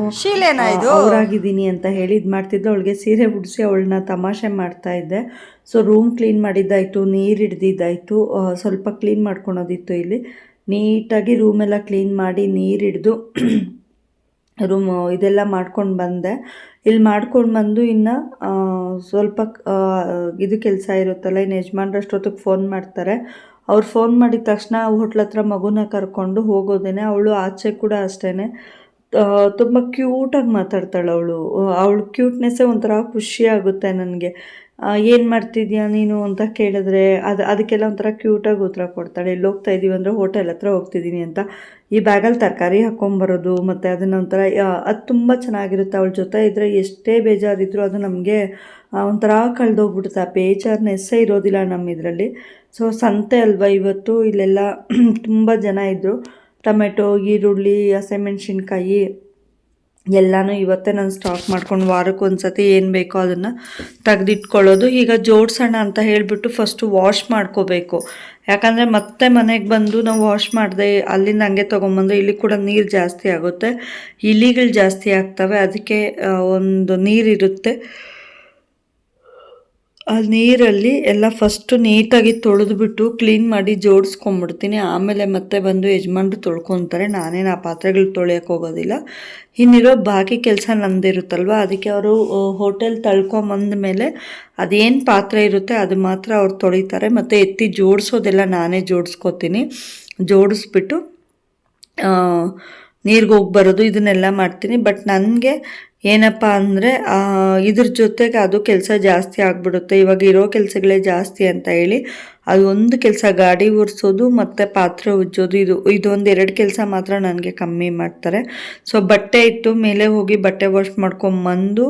ಅವರಾಗಿದ್ದೀನಿ ಅಂತ ಹೇಳಿ ಇದು ಮಾಡ್ತಿದ್ದೆ ಅವಳಿಗೆ ಸೀರೆ ಉಡಿಸಿ ಅವಳನ್ನ ತಮಾಷೆ ಮಾಡ್ತಾ ಇದ್ದೆ. ಸೊ ರೂಮ್ ಕ್ಲೀನ್ ಮಾಡಿದ್ದಾಯಿತು, ನೀರು ಹಿಡ್ದಿದ್ದಾಯಿತು ಸ್ವಲ್ಪ ಕ್ಲೀನ್ ಮಾಡ್ಕೊಳೋದಿತ್ತು ಇಲ್ಲಿ. ನೀಟಾಗಿ ರೂಮೆಲ್ಲ ಕ್ಲೀನ್ ಮಾಡಿ ನೀರು ಹಿಡ್ದು ರೂಮ್ ಇದೆಲ್ಲ ಮಾಡ್ಕೊಂಡು ಬಂದೆ. ಇಲ್ಲಿ ಮಾಡ್ಕೊಂಡು ಬಂದು ಇನ್ನು ಸ್ವಲ್ಪ ಇದು ಕೆಲಸ ಇರುತ್ತಲ್ಲ ಇನ್ನು ಯಜಮಾನ್ರು ಅಷ್ಟೊತ್ತಿಗೆ ಫೋನ್ ಮಾಡ್ತಾರೆ. ಅವ್ರು ಫೋನ್ ಮಾಡಿದ ತಕ್ಷಣ ಹೋಟ್ಲ ಹತ್ರ ಮಗುನ ಕರ್ಕೊಂಡು ಹೋಗೋದೇನೆ, ಅವಳು ಆಚೆ ಕೂಡ ಅಷ್ಟೇ ತುಂಬ ಕ್ಯೂಟಾಗಿ ಮಾತಾಡ್ತಾಳೆ ಅವಳು. ಅವಳು ಕ್ಯೂಟ್ನೆಸ್ಸೇ ಒಂಥರ ಖುಷಿ ಆಗುತ್ತೆ ನನಗೆ. ಏನು ಮಾಡ್ತಿದ್ಯಾ ನೀನು ಅಂತ ಕೇಳಿದ್ರೆ ಅದು, ಅದಕ್ಕೆಲ್ಲ ಒಂಥರ ಕ್ಯೂಟಾಗಿ ಉತ್ತರ ಕೊಡ್ತಾಳೆ. ಎಲ್ಲಿ ಹೋಗ್ತಾ ಇದ್ದೀವಿ ಅಂದರೆ ಹೋಟೆಲ್ ಹತ್ರ ಹೋಗ್ತಿದ್ದೀನಿ ಅಂತ. ಈ ಬ್ಯಾಗಲ್ಲಿ ತರಕಾರಿ ಹಾಕ್ಕೊಂಬರೋದು ಮತ್ತು ಅದನ್ನ ಒಂಥರ ಅದು ತುಂಬ ಚೆನ್ನಾಗಿರುತ್ತೆ. ಅವಳ ಜೊತೆ ಇದ್ದರೆ ಎಷ್ಟೇ ಬೇಜಾರಿದ್ರು ಅದು ನಮಗೆ ಒಂಥರ ಕಳೆದೋಗ್ಬಿಡುತ್ತೆ. ಆ ಬೇಜಾರ್ನೆಸ್ಸೇ ಇರೋದಿಲ್ಲ ನಮ್ಮ ಇದರಲ್ಲಿ. ಸೊ ಸಂತೆ ಅಲ್ವಾ ಇವತ್ತು? ಇಲ್ಲೆಲ್ಲ ತುಂಬ ಜನ ಇದ್ದರು ಟೊಮೆಟೊ, ಈರುಳ್ಳಿ, ಹಸಿಮೆಣ್ಸಿನ್ಕಾಯಿ ಎಲ್ಲನೂ ಇವತ್ತೇ ನಾನು ಸ್ಟಾಕ್ ಮಾಡ್ಕೊಂಡು ವಾರಕ್ಕೆ ಒಂದು ಸತಿ ಏನು ಬೇಕೋ ಅದನ್ನು ತೆಗೆದಿಟ್ಕೊಳ್ಳೋದು. ಈಗ ಜೋಡಿಸೋಣ ಅಂತ ಹೇಳಿಬಿಟ್ಟು ಫಸ್ಟು ವಾಶ್ ಮಾಡ್ಕೋಬೇಕು. ಯಾಕಂದರೆ ಮತ್ತೆ ಮನೆಗೆ ಬಂದು ನಾವು ವಾಶ್ ಮಾಡದೆ ಅಲ್ಲಿಂದ ಹಂಗೆ ತೊಗೊಂಬಂದು ಇಲ್ಲಿ ಕೂಡ ನೀರು ಜಾಸ್ತಿ ಆಗುತ್ತೆ. ಇಲಿಗಳು ಜಾಸ್ತಿ ಆಗ್ತವೆ. ಅದಕ್ಕೆ ಒಂದು ನೀರಿರುತ್ತೆ ನೀರಲ್ಲಿ ಎಲ್ಲ ಫಸ್ಟು ನೀಟಾಗಿ ತೊಳೆದ್ಬಿಟ್ಟು ಕ್ಲೀನ್ ಮಾಡಿ ಜೋಡಿಸ್ಕೊಂಬಿಡ್ತೀನಿ ಆಮೇಲೆ ಮತ್ತೆ ಬಂದು ಯಜಮಾನ್ರು ತೊಳ್ಕೊತಾರೆ. ನಾನೇನು ಆ ಪಾತ್ರೆಗಳು ತೊಳೆಯೋಕೆ ಹೋಗೋದಿಲ್ಲ. ಇನ್ನಿರೋ ಬಾಕಿ ಕೆಲಸ ನಂದಿರುತ್ತಲ್ವ? ಅದಕ್ಕೆ ಅವರು ಹೋಟೆಲ್ ತಳ್ಕೊಂಬಂದ ಮೇಲೆ ಅದೇನು ಪಾತ್ರೆ ಇರುತ್ತೆ ಅದು ಮಾತ್ರ ಅವ್ರು ತೊಳಿತಾರೆ. ಮತ್ತು ಎತ್ತಿ ಜೋಡಿಸೋದೆಲ್ಲ ನಾನೇ ಜೋಡಿಸ್ಕೋತೀನಿ. ಜೋಡಿಸ್ಬಿಟ್ಟು ನೀರಿಗೆ ಹೋಗಿ ಬರೋದು ಇದನ್ನೆಲ್ಲ ಮಾಡ್ತೀನಿ. ಬಟ್ ನನಗೆ ಏನಪ್ಪ ಅಂದರೆ ಇದ್ರ ಜೊತೆಗೆ ಅದು ಕೆಲಸ ಜಾಸ್ತಿ ಆಗಿಬಿಡುತ್ತೆ. ಇವಾಗ ಇರೋ ಕೆಲಸಗಳೇ ಜಾಸ್ತಿ ಅಂತ ಹೇಳಿ, ಅದು ಒಂದು ಕೆಲಸ ಗಾಡಿ ಒರೆಸೋದು ಮತ್ತು ಪಾತ್ರೆ ಉಜ್ಜೋದು. ಇದು, ಇದೊಂದು ಎರಡು ಕೆಲಸ ಮಾತ್ರ ನನಗೆ ಕಮ್ಮಿ ಮಾಡ್ತಾರೆ. ಸೊ ಬಟ್ಟೆ ಇಟ್ಟು ಮೇಲೆ ಹೋಗಿ ಬಟ್ಟೆ ವಾಶ್ ಮಾಡ್ಕೊಂಬಂದು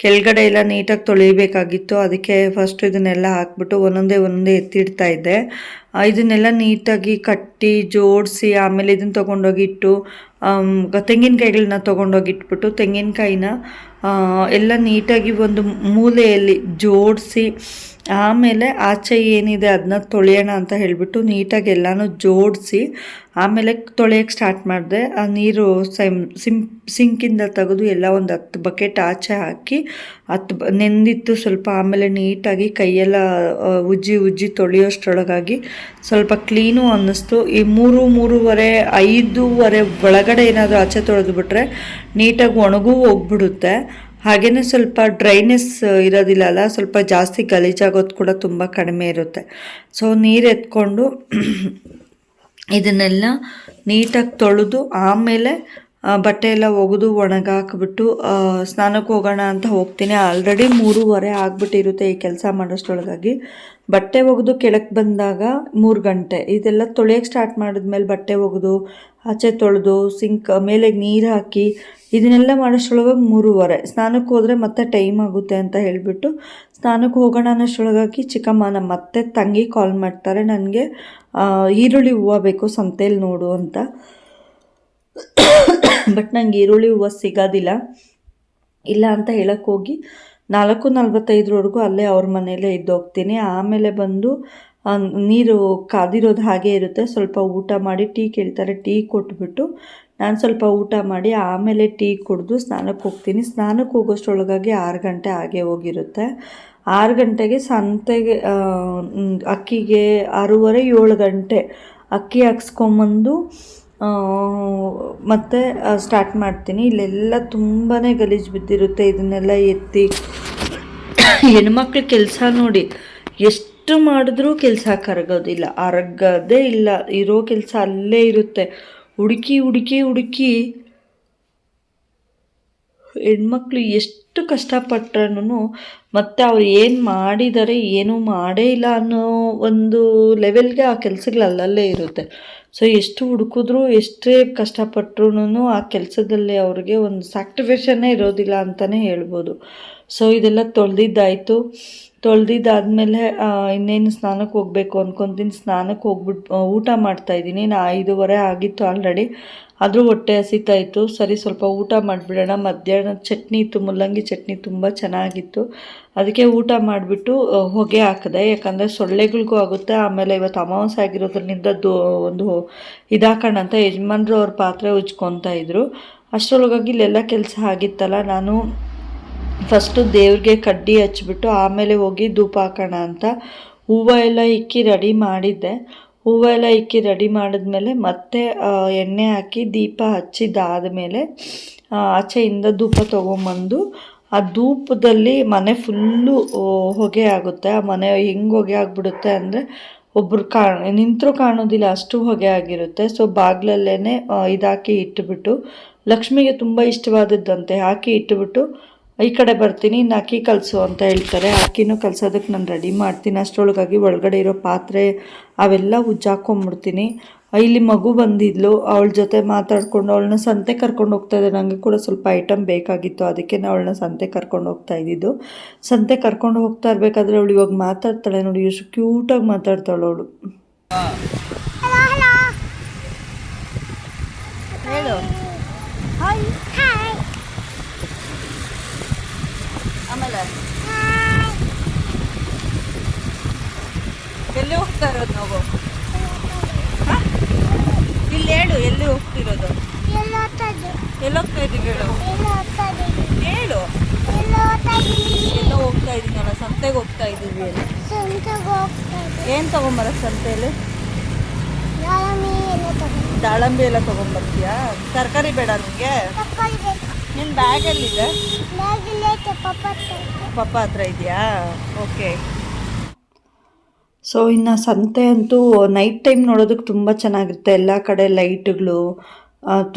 ಕೆಳಗಡೆ ಎಲ್ಲ ನೀಟಾಗಿ ತೊಳಿಬೇಕಾಗಿತ್ತು. ಅದಕ್ಕೆ ಫಸ್ಟ್ ಇದನ್ನೆಲ್ಲ ಹಾಕ್ಬಿಟ್ಟು ಒಂದೊಂದೇ ಒಂದೊಂದೇ ಎತ್ತಿಡ್ತಾ ಇದ್ದೆ. ಇದನ್ನೆಲ್ಲ ನೀಟಾಗಿ ಕಟ್ಟಿ ಜೋಡಿಸಿ ಆಮೇಲೆ ಇದನ್ನು ತೊಗೊಂಡೋಗಿಟ್ಟು ತೆಂಗಿನಕಾಯಿಗಳನ್ನ ತೊಗೊಂಡೋಗಿಟ್ಬಿಟ್ಟು ತೆಂಗಿನಕಾಯಿನ ಎಲ್ಲ ನೀಟಾಗಿ ಒಂದು ಮೂಲೆಯಲ್ಲಿ ಜೋಡಿಸಿ ಆಮೇಲೆ ಆಚೆ ಏನಿದೆ ಅದನ್ನ ತೊಳೆಯೋಣ ಅಂತ ಹೇಳಿಬಿಟ್ಟು ನೀಟಾಗಿ ಎಲ್ಲನೂ ಜೋಡಿಸಿ ಆಮೇಲೆ ತೊಳೆಯೋಕ್ಕೆ ಸ್ಟಾರ್ಟ್ ಮಾಡಿದೆ. ಆ ನೀರು ಸೈಮ್ ಸಿಂ ಸಿಂಕಿಂದ ತೆಗೆದು ಎಲ್ಲ ಒಂದು ಹತ್ತು ಬಕೆಟ್ ಆಚೆ ಹಾಕಿ ಹತ್ತು ನೆಂದಿತ್ತು ಸ್ವಲ್ಪ ಆಮೇಲೆ ನೀಟಾಗಿ ಕೈಯೆಲ್ಲ ಉಜ್ಜಿ ಉಜ್ಜಿ ತೊಳೆಯೋಷ್ಟರೊಳಗಾಗಿ ಸ್ವಲ್ಪ ಕ್ಲೀನು ಅನ್ನಿಸ್ತು. ಈ ಮೂರು, ಮೂರುವರೆ, ಐದೂವರೆ ಒಳಗಡೆ ಏನಾದರೂ ಆಚೆ ತೊಳೆದು ಬಿಟ್ಟರೆ ನೀಟಾಗಿ ಒಣಗೂ ಹೋಗ್ಬಿಡುತ್ತೆ. ಹಾಗೆಯೇ ಸ್ವಲ್ಪ ಡ್ರೈನೆಸ್ ಇರೋದಿಲ್ಲ ಅಲ್ಲ ಸ್ವಲ್ಪ ಜಾಸ್ತಿ ಗಲೀಜಾಗೋದು ಕೂಡ ತುಂಬ ಕಡಿಮೆ ಇರುತ್ತೆ. ಸೊ ನೀರು ಎತ್ಕೊಂಡು ಇದನ್ನೆಲ್ಲ ನೀಟಾಗಿ ತೊಳೆದು ಆಮೇಲೆ ಬಟ್ಟೆ ಎಲ್ಲ ಒಗೆದು ಒಣಗಾಕ್ಬಿಟ್ಟು ಸ್ನಾನಕ್ಕೆ ಹೋಗೋಣ ಅಂತ ಹೋಗ್ತೀನಿ. ಆಲ್ರೆಡಿ ಮೂರುವರೆ ಆಗಿಬಿಟ್ಟಿರುತ್ತೆ ಈ ಕೆಲಸ ಮಾಡೋಷ್ಟ್ರೊಳಗಾಗಿ. ಬಟ್ಟೆ ಒಗೆದು ಕೆಳಕ್ಕೆ ಬಂದಾಗ ಮೂರು ಗಂಟೆ. ಇದೆಲ್ಲ ತೊಳೆಯೋಕ್ಕೆ ಸ್ಟಾರ್ಟ್ ಮಾಡಿದ್ಮೇಲೆ ಬಟ್ಟೆ ಒಗೆದು ಆಚೆ ತೊಳೆದು ಸಿಂಕ್ ಮೇಲೆ ನೀರು ಹಾಕಿ ಇದನ್ನೆಲ್ಲ ಮಾಡೋಷ್ಟ್ರೊಳಗೆ ಮೂರುವರೆ. ಸ್ನಾನಕ್ಕೆ ಹೋದರೆ ಮತ್ತೆ ಟೈಮ್ ಆಗುತ್ತೆ ಅಂತ ಹೇಳಿಬಿಟ್ಟು ಸ್ನಾನಕ್ಕೆ ಹೋಗೋಣ ಅನ್ನೋಷ್ಟ್ರೊಳಗಾಗಿ ಚಿಕ್ಕಮ್ಮ ನಮ್ಮ ಮತ್ತೆ ತಂಗಿ ಕಾಲ್ ಮಾಡ್ತಾರೆ, ನನಗೆ ಈರುಳ್ಳಿ ಹೂವು ಬೇಕು ಸಂತೆಯಲ್ಲಿ ನೋಡು ಅಂತ. ಬಟ್ ನಂಗೆ ಈರುಳ್ಳಿ ಹೂವು ಸಿಗೋದಿಲ್ಲ. ಇಲ್ಲ ಅಂತ ಹೇಳಕ್ಕೆ ಹೋಗಿ ನಾಲ್ಕು ನಲ್ವತ್ತೈದರವರೆಗೂ ಅಲ್ಲೇ ಅವ್ರ ಮನೆಯಲ್ಲೇ ಇದ್ದೋಗ್ತೀನಿ. ಆಮೇಲೆ ಬಂದು ನೀರು ಕಾದಿರೋದು ಹಾಗೆ ಇರುತ್ತೆ. ಸ್ವಲ್ಪ ಊಟ ಮಾಡಿ ಟೀ ಕೇಳ್ತಾರೆ. ಟೀ ಕೊಟ್ಬಿಟ್ಟು ನಾನು ಸ್ವಲ್ಪ ಊಟ ಮಾಡಿ ಆಮೇಲೆ ಟೀ ಕುಡಿದು ಸ್ನಾನಕ್ಕೆ ಹೋಗ್ತೀನಿ. ಸ್ನಾನಕ್ಕೆ ಹೋಗೋಷ್ಟರೊಳಗಾಗಿ ಆರು ಗಂಟೆ ಹಾಗೆ ಹೋಗಿರುತ್ತೆ. ಆರು ಗಂಟೆಗೆ ಸಂತೆಗೆ ಅಕ್ಕಿಗೆ ಆರೂವರೆ, ಏಳು ಗಂಟೆ ಅಕ್ಕಿ ಹಾಕ್ಸ್ಕೊಂಬಂದು ಮತ್ತೆ ಸ್ಟಾರ್ಟ್ ಮಾಡ್ತೀನಿ. ಇಲ್ಲೆಲ್ಲ ತುಂಬಾ ಗಲೀಜು ಬಿದ್ದಿರುತ್ತೆ. ಇದನ್ನೆಲ್ಲ ಎತ್ತಿ, ಹೆಣ್ಮಕ್ಳ ಕೆಲಸ ನೋಡಿ, ಎಷ್ಟು ಮಾಡಿದ್ರೂ ಕೆಲಸ ಕರಗೋದಿಲ್ಲ, ಅರಗದೇ ಇಲ್ಲ, ಇರೋ ಕೆಲಸ ಅಲ್ಲೇ ಇರುತ್ತೆ. ಹುಡುಕಿ ಹುಡುಕಿ ಹುಡುಕಿ ಹೆಣ್ಮಕ್ಳು ಎಷ್ಟು ಕಷ್ಟಪಟ್ರೂ ಮತ್ತು ಅವ್ರು ಏನು ಮಾಡಿದ್ದಾರೆ ಏನೂ ಮಾಡೇ ಇಲ್ಲ ಅನ್ನೋ ಒಂದು ಲೆವೆಲ್ಗೆ ಆ ಕೆಲಸಗಳು ಅಲ್ಲಲ್ಲೇ ಇರುತ್ತೆ. ಸೊ ಎಷ್ಟು ಹುಡುಕಿದ್ರು, ಎಷ್ಟೇ ಕಷ್ಟಪಟ್ರು ಆ ಕೆಲಸದಲ್ಲಿ ಅವ್ರಿಗೆ ಒಂದು ಸ್ಯಾಕ್ಟಿಫಿಷನ್ನೇ ಇರೋದಿಲ್ಲ ಅಂತಲೇ ಹೇಳ್ಬೋದು. ಸೊ ಇದೆಲ್ಲ ತೊಳೆದಿದ್ದಾಯಿತು. ತೊಳೆದಿದ್ದಾದಮೇಲೆ ಇನ್ನೇನು ಸ್ನಾನಕ್ಕೆ ಹೋಗಬೇಕು ಅಂದ್ಕೊತೀನಿ ಸ್ನಾನಕ್ಕೆ ಹೋಗ್ಬಿಟ್ಟು ಊಟ ಮಾಡ್ತಾಯಿದ್ದೀನಿ ನಾ ಐದೂವರೆ ಆಗಿತ್ತು ಆಲ್ರೆಡಿ ಆದರೂ ಹೊಟ್ಟೆ ಹಸಿತಾಯಿತ್ತು ಸರಿ, ಸ್ವಲ್ಪ ಊಟ ಮಾಡಿಬಿಡೋಣ. ಮಧ್ಯಾಹ್ನ ಚಟ್ನಿ ಇತ್ತು, ಮುಲ್ಲಂಗಿ ಚಟ್ನಿ ತುಂಬ ಚೆನ್ನಾಗಿತ್ತು. ಅದಕ್ಕೆ ಊಟ ಮಾಡಿಬಿಟ್ಟು ಹೊಗೆ ಹಾಕಿದೆ. ಯಾಕಂದರೆ ಸೊಳ್ಳೆಗಳಿಗೂ ಆಗುತ್ತೆ. ಆಮೇಲೆ ಇವತ್ತು ಅಮಾವಾಸ್ಯೆ ಆಗಿರೋದ್ರಿಂದ ದೋ, ಒಂದು ಇದಾಕೋಣ ಅಂತ ಯಜಮಾನ್ರು ಅವ್ರ ಪಾತ್ರೆ ಉಜ್ಕೊತಾ ಇದ್ರು. ಅಷ್ಟರೊಳಗಾಗಿ ಇಲ್ಲೆಲ್ಲ ಕೆಲಸ ಆಗಿತ್ತಲ್ಲ. ನಾನು ಫಸ್ಟು ದೇವ್ರಿಗೆ ಕಡ್ಡಿ ಹಚ್ಬಿಟ್ಟು ಆಮೇಲೆ ಹೋಗಿ ಧೂಪ ಹಾಕೋಣ ಅಂತ ಹೂವು ಎಲ್ಲ ಇಕ್ಕಿ ರೆಡಿ ಮಾಡಿದ್ದೆ. ಹೂವು ಎಲ್ಲ ಇಕ್ಕಿ ರೆಡಿ ಮಾಡಿದ್ಮೇಲೆ ಮತ್ತೆ ಎಣ್ಣೆ ಹಾಕಿ ದೀಪ ಹಚ್ಚಿದ್ದಾದಮೇಲೆ ಆಚೆಯಿಂದ ಧೂಪ ತೊಗೊಂಬಂದು ಆ ಧೂಪದಲ್ಲಿ ಮನೆ ಫುಲ್ಲು ಹೊಗೆ ಆಗುತ್ತೆ. ಆ ಮನೆ ಹೆಂಗೆ ಹೊಗೆ ಆಗಿಬಿಡುತ್ತೆ ಅಂದರೆ ಒಬ್ಬರು ಕಾ, ನಿಂತರೂ ಕಾಣೋದಿಲ್ಲ, ಅಷ್ಟು ಹೊಗೆ ಆಗಿರುತ್ತೆ. ಸೊ ಬಾಗಿಲಲ್ಲೇ ಇದಾಕಿ ಇಟ್ಟುಬಿಟ್ಟು ಲಕ್ಷ್ಮಿಗೆ ತುಂಬ ಇಷ್ಟವಾದದ್ದಂತೆ ಹಾಕಿ ಇಟ್ಬಿಟ್ಟು ಈ ಕಡೆ ಬರ್ತೀನಿ, ಇನ್ನು ಅಕ್ಕಿ ಕಲಸು ಅಂತ ಹೇಳ್ತಾರೆ. ಅಕ್ಕಿನೂ ಕಲಸೋದಕ್ಕೆ ನಾನು ರೆಡಿ ಮಾಡ್ತೀನಿ. ಅಷ್ಟರೊಳಗಾಗಿ ಒಳಗಡೆ ಇರೋ ಪಾತ್ರೆ ಅವೆಲ್ಲ ಉಜ್ಜಾಕೊಂಬಿಡ್ತೀನಿ. ಇಲ್ಲಿ ಮಗು ಬಂದಿದ್ಲು, ಅವಳ ಜೊತೆ ಮಾತಾಡ್ಕೊಂಡು ಅವಳನ್ನ ಸಂತೆ ಕರ್ಕೊಂಡು ಹೋಗ್ತಾ ಇದ್ದೆ. ನನಗೆ ಕೂಡ ಸ್ವಲ್ಪ ಐಟಮ್ ಬೇಕಾಗಿತ್ತು ಅದಕ್ಕೆ ನಾನು ಅವಳನ್ನ ಸಂತೆ ಕರ್ಕೊಂಡು ಹೋಗ್ತಾ ಇದ್ದಿದ್ದು. ಸಂತೆ ಕರ್ಕೊಂಡು ಹೋಗ್ತಾ ಇರಬೇಕಾದ್ರೆ ಅವಳು ಇವಾಗ ಮಾತಾಡ್ತಾಳೆ ನೋಡಿ, ಎಷ್ಟು ಕ್ಯೂಟಾಗಿ ಮಾತಾಡ್ತಾಳೆ ಅವಳು ಹೇಳು ಹಾಯ್ ಹಾಯ್ ಆಮೇಲೆ ಎಲ್ಲಿ ಹೋಗ್ತಾ ಇರೋದು ನಾವು. ಇಲ್ಲಿ ಹೇಳು ಎಲ್ಲಿ ಹೋಗ್ತಿರೋದು? ಎಲ್ಲ ಹೋಗ್ತಾ ಇದ್ದೀವಿ ಹೇಳು? ಹೇಳು. ಎಲ್ಲ ಹೋಗ್ತಾ ಇದ್ದೀನಲ್ಲ ಸಂತೆಗೆ ಹೋಗ್ತಾ ಇದ್ದೀವಿ ಏನು ತೊಗೊಂಬರಕ್ಕೆ ಸಂತೆಯಲ್ಲಿ ದಾಳಂಬಿ ಎಲ್ಲ ತೊಗೊಂಬರ್ತೀಯಾ? ತರಕಾರಿ ಬೇಡ ನಿಮಗೆ? ನಿನ್ನ ಬ್ಯಾಗಲ್ಲಿದೆ ಬ್ಯಾಗಿಲ್ಲೇ ಪಪ್ಪ ಪಪ್ಪ ಹತ್ರ ಇದೆಯಾ? ಓಕೆ ಸೊ ಇನ್ನು ಸಂತೆ ಅಂತೂ ನೈಟ್ ಟೈಮ್ ನೋಡೋದಕ್ಕೆ ತುಂಬ ಚೆನ್ನಾಗಿರುತ್ತೆ. ಎಲ್ಲ ಕಡೆ ಲೈಟ್ಗಳು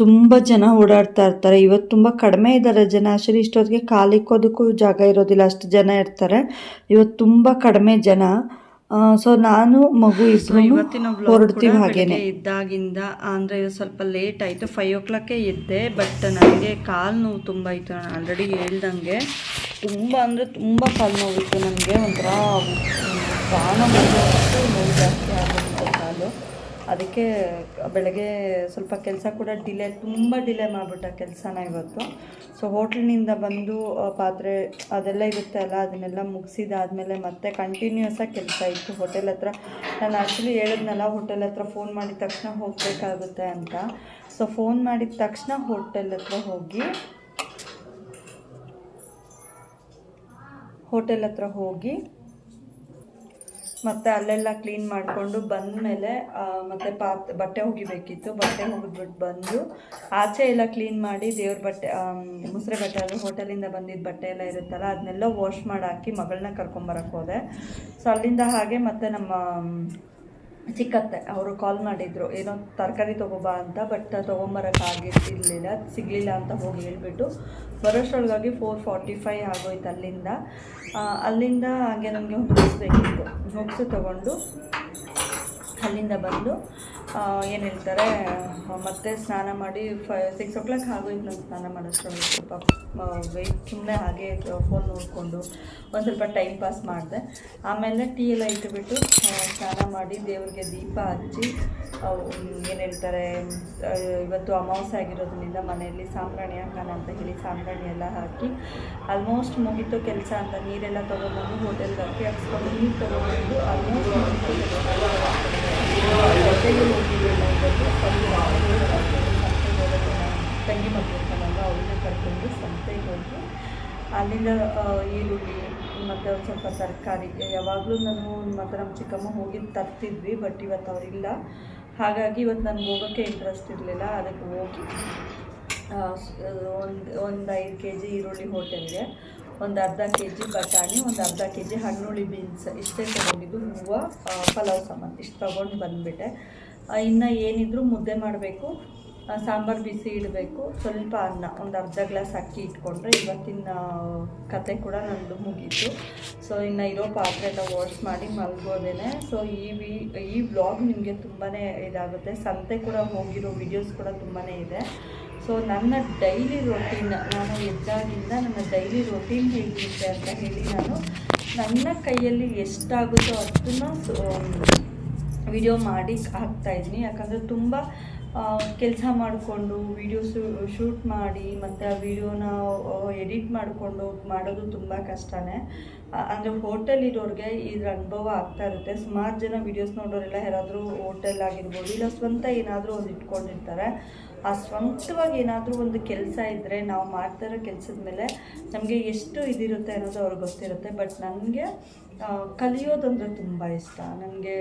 ತುಂಬ ಜನ ಓಡಾಡ್ತಾ ಇರ್ತಾರೆ. ಇವತ್ತು ತುಂಬ ಕಡಿಮೆ ಇದ್ದಾರೆ ಜನ. ಆಕ್ಚುಲಿ ಇಷ್ಟೊತ್ತಿಗೆ ಕಾಲಿಕ್ಕೋದಕ್ಕೂ ಜಾಗ ಇರೋದಿಲ್ಲ. ಅಷ್ಟು ಜನ ಇರ್ತಾರೆ. ಇವತ್ತು ತುಂಬ ಕಡಿಮೆ ಜನ. ಸೊ ನಾನು ಮಗು ಇವತ್ತಿನ ಹೊರಡ್ತೀವಿ ಹಾಗೇನೆ. ಇದ್ದಾಗಿಂದ ಅಂದರೆ ಸ್ವಲ್ಪ ಲೇಟ್ ಆಯಿತು. ಫೈವ್ ಓ ಕ್ಲಾಕೇ ಇದ್ದೆ ಬಟ್ ನನಗೆ ಕಾಲು ನೋವು ತುಂಬ ಇತ್ತು ನಾನು ಆಲ್ರೆಡಿ ಹೇಳ್ದಂಗೆ. ತುಂಬ ಅಂದರೆ ತುಂಬ ಕಾಲು ನೋವಿತ್ತು ನನಗೆ. ಒಂಥರ ಪ್ರಾಣ ಬಂದಷ್ಟು ನೋವು ಜಾಸ್ತಿ ಆಗುತ್ತೆ ಕಾಲು. ಅದಕ್ಕೆ ಬೆಳಗ್ಗೆ ಸ್ವಲ್ಪ ಕೆಲಸ ಕೂಡ ಡಿಲೇ, ತುಂಬ ಡಿಲೇ ಮಾಡಿಬಿಟ್ಟ ಕೆಲಸನ ಇವತ್ತು. ಸೊ ಹೋಟ್ಲಿನಿಂದ ಬಂದು ಪಾತ್ರೆ ಅದೆಲ್ಲ ಇರುತ್ತೆ ಅಲ್ಲ, ಅದನ್ನೆಲ್ಲ ಮುಗಿಸಿದಾದಮೇಲೆ ಮತ್ತೆ ಕಂಟಿನ್ಯೂಸ್ ಆಗಿ ಕೆಲಸ ಇತ್ತು. ಹೋಟೆಲ್ ಹತ್ರ ನಾನು ಆ್ಯಕ್ಚುಲಿ ಹೇಳಿದ್ನಲ್ಲ, ಹೋಟೆಲ್ ಹತ್ರ ಫೋನ್ ಮಾಡಿದ ತಕ್ಷಣ ಹೋಗಬೇಕಾಗುತ್ತೆ ಅಂತ. ಸೊ ಫೋನ್ ಮಾಡಿದ ತಕ್ಷಣ ಹೋಟೆಲ್ ಹತ್ರ ಹೋಗಿ, ಹೋಟೆಲ್ ಹತ್ರ ಹೋಗಿ ಮತ್ತು ಅಲ್ಲೆಲ್ಲ ಕ್ಲೀನ್ ಮಾಡಿಕೊಂಡು ಬಂದಮೇಲೆ ಮತ್ತು ಪಾತ್, ಬಟ್ಟೆ ಒಗಿಬೇಕಿತ್ತು. ಬಟ್ಟೆ ಒಗೆದ್ಬಿಟ್ಟು ಬಂದು, ಆಚೆ ಎಲ್ಲ ಕ್ಲೀನ್ ಮಾಡಿ ದೇವ್ರ ಬಟ್ಟೆ ಮುಸ್ರೆ ಬಟ್ಟೆ ಅದು ಹೋಟೆಲಿಂದ ಬಂದಿದ್ದ ಬಟ್ಟೆ ಎಲ್ಲ ಇರುತ್ತಲ್ಲ, ಅದನ್ನೆಲ್ಲ ವಾಶ್ ಮಾಡಿ ಹಾಕಿ ಮಗಳನ್ನ ಕರ್ಕೊಂಬರಕ್ಕೆ ಹೋದೆ. ಸೊ ಅಲ್ಲಿಂದ ಹಾಗೆ ಮತ್ತು ನಮ್ಮ ಚಿಕ್ಕತ್ತೆ. ಅವರು ಕಾಲ್ ಮಾಡಿದ್ರು, ಏನೋ ತರಕಾರಿ ತೊಗೊಬಾ ಅಂತ ಬಟ್ ತೊಗೊಂಬರೋಕ್ಕಾಗಿರ್ತಿರ್ಲಿಲ್ಲ ಸಿಗಲಿಲ್ಲ ಅಂತ ಹೋಗಿ ಹೇಳ್ಬಿಟ್ಟು ಬರೋಷ್ಟರೊಳಗಾಗಿ ಫೋರ್ ಫಾರ್ಟಿ ಫೈ ಆಗೋಯ್ತು ಅಲ್ಲಿಂದ. ಅಲ್ಲಿಂದ ಹಾಗೆ ನನಗೆ ಬೇಕಿತ್ತು. ಬುಕ್ಸ್ ತೊಗೊಂಡು ಅಲ್ಲಿಂದ ಬಂದು ಏನು ಹೇಳ್ತಾರೆ ಮತ್ತೆ ಸ್ನಾನ ಮಾಡಿ ಫೈ ಸಿಕ್ಸ್ ಓ ಕ್ಲಾಕ್ ಆಗೋಯ್ತು ನಾನು ಸ್ನಾನ ಮಾಡೋಷ್ಟರಲ್ಲಿ ಸ್ವಲ್ಪ ವೆಯ್ಟ್ ಸುಮ್ಮನೆ ಹಾಗೆ ಫೋನ್ ನೋಡಿಕೊಂಡು ಒಂದು ಸ್ವಲ್ಪ ಟೈಮ್ ಪಾಸ್ ಮಾಡಿದೆ. ಆಮೇಲೆ ಟೀ ಎಲ್ಲ ಇಟ್ಟುಬಿಟ್ಟು ಸ್ನಾನ ಮಾಡಿ ದೇವರಿಗೆ ದೀಪ ಹಚ್ಚಿ ಏನು ಹೇಳ್ತಾರೆ ಇವತ್ತು ಅಮಾವಾಸ್ಯೆ ಆಗಿರೋದ್ರಿಂದ ಮನೆಯಲ್ಲಿ ಸಾಂಬ್ರಾಣಿ ಹಾಕೋಣ ಅಂತ ಹೇಳಿ ಸಾಂಬ್ರಾಣಿ ಎಲ್ಲ ಹಾಕಿ ಆಲ್ಮೋಸ್ಟ್ ಮುಗಿತು ಕೆಲಸ ಅಂತ. ನೀರೆಲ್ಲ ತೊಗೊಂಡ್ಬಂದು ಹೋಟೆಲ್ಗೆ ಹಾಕಿ, ಹಾಕ್ಸ್ಕೊಂಡು ನೀರು ತೊಗೊಂಡ್ಬಂದು ಆಲ್ಮೋಸ್ಟ್ ಮುಗಿತು. ತಂಗಿ ಮಕ್ಕಳು ಅವ್ರನ್ನ ಕರ್ಕೊಂಡು ಸಂತೆಗೆ ಹೋಗಿ, ಅಲ್ಲಿಂದ ಈರುಳ್ಳಿ ಮತ್ತು ಒಂದು ಸ್ವಲ್ಪ ತರಕಾರಿ, ಯಾವಾಗಲೂ ನಾನು ಮತ್ತು ನಮ್ಮ ಚಿಕ್ಕಮ್ಮ ಹೋಗಿ ತರ್ತಿದ್ವಿ ಬಟ್ ಇವತ್ತು ಅವರಿಲ್ಲ. ಹಾಗಾಗಿ ಇವತ್ತು ನನಗೆ ಹೋಗೋಕ್ಕೆ ಇಂಟ್ರೆಸ್ಟ್ ಇರಲಿಲ್ಲ, ಅದಕ್ಕೆ ಹೋಗಿ ಒಂದು ಒಂದು ಐದು ಕೆ ಜಿ ಈರುಳ್ಳಿ ಹೋಟೆಲ್ಗೆ, ಒಂದು ಅರ್ಧ ಕೆ ಜಿ ಬಟಾಣಿ, ಒಂದು ಅರ್ಧ ಕೆ ಜಿ ಹಣ್ಣುಳ್ಳಿ ಬೀನ್ಸ್ ಇಷ್ಟೇ ತೊಗೊಂಡಿದ್ದು, ಹೂವು ಪಲಾವ್ ಸಾಮಾನು ಇಷ್ಟು ತೊಗೊಂಡು ಬಂದುಬಿಟ್ಟೆ. ಇನ್ನು ಏನಿದ್ರು ಮುದ್ದೆ ಮಾಡಬೇಕು. ಸಾಂಬಾರು ಬಿಸಿ ಇಡಬೇಕು. ಸ್ವಲ್ಪ ಅನ್ನ, ಒಂದು ಅರ್ಧ ಗ್ಲಾಸ್ ಅಕ್ಕಿ ಇಟ್ಕೊಂಡ್ರೆ ಇವತ್ತಿನ ಕತೆ ಕೂಡ ನಂದು ಮುಗೀತು. ಸೊ ಇನ್ನು ಇರೋ ಪಾತ್ರೆ ಎಲ್ಲ ವಾಶ್ ಮಾಡಿ ಮಲ್ಗೋದೇನೆ. ಸೊ ಈ ವಿ, ಈ ವ್ಲಾಗ್ ನಿಮಗೆ ತುಂಬಾ ಇದಾಗುತ್ತೆ. ಸಂತೆ ಕೂಡ ಹೋಗಿರೋ ವಿಡಿಯೋಸ್ ಕೂಡ ತುಂಬಾ ಇದೆ. ಸೊ ನನ್ನ ಡೈಲಿ ರೊಟೀನ್ ನಾನು ಎದ್ದಾಗಿಂದ ನನ್ನ ಡೈಲಿ ರೊಟೀನ್ ಹೇಗಿರುತ್ತೆ ಅಂತ ಹೇಳಿ ನಾನು ನನ್ನ ಕೈಯಲ್ಲಿ ಎಷ್ಟಾಗುತ್ತೋ ಅಷ್ಟನ್ನು ವಿಡಿಯೋ ಮಾಡಿ ಹಾಕ್ತಾಯಿದ್ದೀನಿ ಯಾಕಂದರೆ ತುಂಬ ಕೆಲಸ ಮಾಡಿಕೊಂಡು ವೀಡಿಯೋಸ್ ಶೂಟ್ ಮಾಡಿ ಮತ್ತು ಆ ವಿಡಿಯೋನ ಎಡಿಟ್ ಮಾಡಿಕೊಂಡು ಮಾಡೋದು ತುಂಬ ಕಷ್ಟನೇ. ಅಂದರೆ ಹೋಟೆಲ್ ಇರೋರಿಗೆ ಇದ್ರ ಅನುಭವ ಆಗ್ತಾ ಇರುತ್ತೆ. ಸುಮಾರು ಜನ ವೀಡಿಯೋಸ್ ನೋಡೋರೆಲ್ಲ ಯಾರಾದರೂ ಹೋಟೆಲ್ ಆಗಿರ್ಬೋದು, ಇಲ್ಲ ಸ್ವಂತ ಏನಾದರೂ ಒಂದು ಇಟ್ಕೊಂಡಿರ್ತಾರೆ. ಆ ಸ್ವಂತವಾಗಿ ಏನಾದರೂ ಒಂದು ಕೆಲಸ ಇದ್ದರೆ ನಾವು ಮಾಡ್ತಾ ಇರೋ ಕೆಲಸದ ಮೇಲೆ ನಮಗೆ ಎಷ್ಟು ಇದಿರುತ್ತೆ ಅನ್ನೋದು ಅವ್ರಿಗೆ ಗೊತ್ತಿರುತ್ತೆ. ಬಟ್ ನನಗೆ ಕಲಿಯೋದಂದರೆ ತುಂಬ ಇಷ್ಟ. ನನಗೆ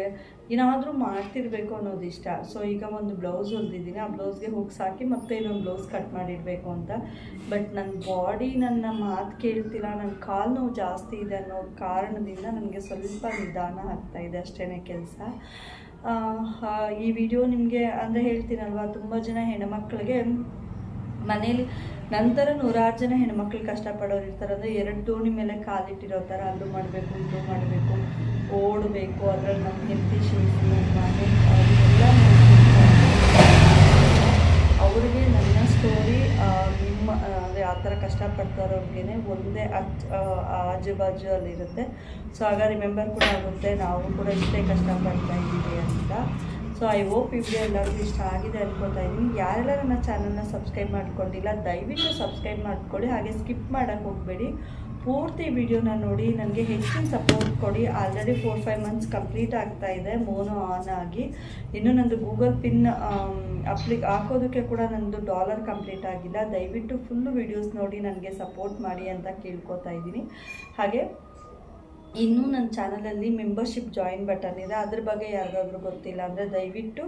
ಏನಾದರೂ ಮಾಡ್ತಿರ್ಬೇಕು ಅನ್ನೋದು ಇಷ್ಟ. ಸೊ ಈಗ ಒಂದು ಬ್ಲೌಸ್ ಹೊಲ್ದಿದ್ದೀನಿ. ಆ ಬ್ಲೌಸ್ಗೆ ಹೋಗಿ ಸಾಕಿ ಮತ್ತೆ ಇನ್ನೊಂದು ಬ್ಲೌಸ್ ಕಟ್ ಮಾಡಿಡಬೇಕು ಅಂತ. ಬಟ್ ನನ್ನ ಬಾಡಿ ನನ್ನ ಮಾತು ಕೇಳ್ತಿಲ್ಲ. ನನ್ನ ಕಾಲು ನೋವು ಜಾಸ್ತಿ ಇದೆ ಅನ್ನೋ ಕಾರಣದಿಂದ ನನಗೆ ಸ್ವಲ್ಪ ನಿಧಾನ ಆಗ್ತಾ ಇದೆ ಅಷ್ಟೇ ಕೆಲಸ. ಈ ವಿಡಿಯೋ ನಿಮಗೆ ಅಂದರೆ ಹೇಳ್ತೀನಲ್ವ, ತುಂಬ ಜನ ಹೆಣ್ಮಕ್ಳಿಗೆ ಮನೇಲಿ ನಂತರ ನೂರಾರು ಜನ ಹೆಣ್ಮಕ್ಳು ಕಷ್ಟಪಡೋರು ಇರ್ತಾರೆ ಅಂದರೆ ಎರಡು ದೋಣಿ ಮೇಲೆ ಕಾಲಿಟ್ಟಿರೋ ಥರ ಅಲ್ಲೂ ಮಾಡಬೇಕು, ಇದು ಮಾಡಬೇಕು. ಓಡಬೇಕು, ಅದ್ರಲ್ಲಿ ನಮ್ಮ ಹೆಲ್ತ್ ಇಶ್ಯೂಸ್ ಅದನ್ನೆಲ್ಲ ಅವ್ರಿಗೆ ನನ್ನ ಸ್ಟೋರಿ ನಿಮ್ಮ ಅಂದರೆ ಆ ಥರ ಕಷ್ಟಪಡ್ತಾರೋರ್ಗೆ ಒಂದೇ ಅಚ್ ಆಜು ಬಾಜು ಅಲ್ಲಿರುತ್ತೆ ಸೊ ಆಗ ರಿಮೆಂಬರ್ ಕೂಡ ಆಗುತ್ತೆ, ನಾವು ಕೂಡ ಇಷ್ಟೇ ಕಷ್ಟಪಡ್ತಾ ಇದ್ದೀವಿ ಅಂತ. ಸೊ ಐ ಹೋಪ್ ವಿಡಿಯೋ ಎಲ್ಲರಿಗೂ ಇಷ್ಟ ಆಗಿದೆ ಅನ್ಕೋತಾ ಇದ್ದೀನಿ. ಯಾರೆಲ್ಲ ನನ್ನ ಚಾನಲ್ನ ಸಬ್ಸ್ಕ್ರೈಬ್ ಮಾಡ್ಕೊಂಡಿಲ್ಲ, ದಯವಿಟ್ಟು ಸಬ್ಸ್ಕ್ರೈಬ್ ಮಾಡ್ಕೊಳ್ಳಿ, ಹಾಗೆ ಸ್ಕಿಪ್ ಮಾಡೋಕ್ಕೆ ಹೋಗಬೇಡಿ. ಪೂರ್ತಿ ವಿಡಿಯೋನ ನೋಡಿ, ನನಗೆ ಹೆಚ್ಚಿನ ಸಪೋರ್ಟ್ ಕೊಡಿ. Already four five months complete ಆಗ್ತಾ ಇದೆ ಮೋನೋ ಆನ್ ಆಗಿ. ಇನ್ನು ನಂದು ಗೂಗಲ್ ಪಿನ್ ಅಪ್ಲಿ ಹಾಕೋದಕ್ಕೆ ಕೂಡ ನಂದು ಡಾಲರ್ ಕಂಪ್ಲೀಟ್ ಆಗಿಲ್ಲ. ದಯವಿಟ್ಟು ಫುಲ್ಲು ವಿಡಿಯೋಸ್ ನೋಡಿ ನನಗೆ ಸಪೋರ್ಟ್ ಮಾಡಿ ಅಂತ ಕೇಳ್ಕೊತಾ ಇದ್ದೀನಿ. ಹಾಗೆ, ಇನ್ನೂ ನನ್ನ ಚಾನಲಲ್ಲಿ ಮೆಂಬರ್ಶಿಪ್ ಜಾಯಿನ್ ಬಟನ್ ಇದೆ. ಅದ್ರ ಬಗ್ಗೆ ಯಾರಿಗಾದ್ರೂ ಗೊತ್ತಿಲ್ಲ ಅಂದರೆ ದಯವಿಟ್ಟು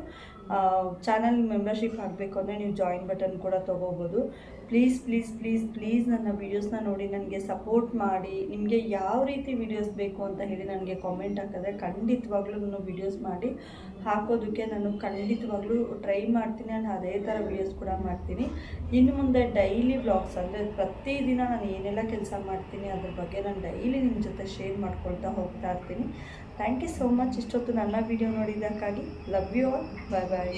ಚಾನಲ್ ಮೆಂಬರ್ಶಿಪ್ ಆಗಬೇಕು ಅಂದರೆ ನೀವು ಜಾಯಿನ್ ಬಟನ್ ಕೂಡ ತೊಗೋಬೋದು. ಪ್ಲೀಸ್ ಪ್ಲೀಸ್ ಪ್ಲೀಸ್ ಪ್ಲೀಸ್ ನನ್ನ ವೀಡಿಯೋಸ್ನ ನೋಡಿ ನನಗೆ ಸಪೋರ್ಟ್ ಮಾಡಿ. ನಿಮಗೆ ಯಾವ ರೀತಿ ವೀಡಿಯೋಸ್ ಬೇಕು ಅಂತ ಹೇಳಿ ನನಗೆ ಕಾಮೆಂಟ್ ಹಾಕಿದ್ರೆ ಖಂಡಿತವಾಗ್ಲೂ ನಾನು ವೀಡಿಯೋಸ್ ಮಾಡಿ ಹಾಕೋದಕ್ಕೆ ನಾನು ಖಂಡಿತವಾಗ್ಲೂ ಟ್ರೈ ಮಾಡ್ತೀನಿ. ನಾನು ಅದೇ ಥರ ವೀಡಿಯೋಸ್ ಕೂಡ ಮಾಡ್ತೀನಿ. ಇನ್ನು ಮುಂದೆ ಡೈಲಿ ವ್ಲಾಗ್ಸ್ ಅಂದರೆ ಪ್ರತಿದಿನ ನಾನು ಏನೆಲ್ಲ ಕೆಲಸ ಮಾಡ್ತೀನಿ ಅದ್ರ ಬಗ್ಗೆ ನಾನು ಡೈಲಿ ನಿಮ್ಮ ಜೊತೆ ಶೇರ್ ಮಾಡ್ಕೊಳ್ತಾ ಹೋಗ್ತಾ ಇರ್ತೀನಿ. ಥ್ಯಾಂಕ್ ಯು ಸೋ ಮಚ್ ಇಷ್ಟೊತ್ತು ನನ್ನ video ನೋಡಿದ್ದಕ್ಕಾಗಿ love you all bye bye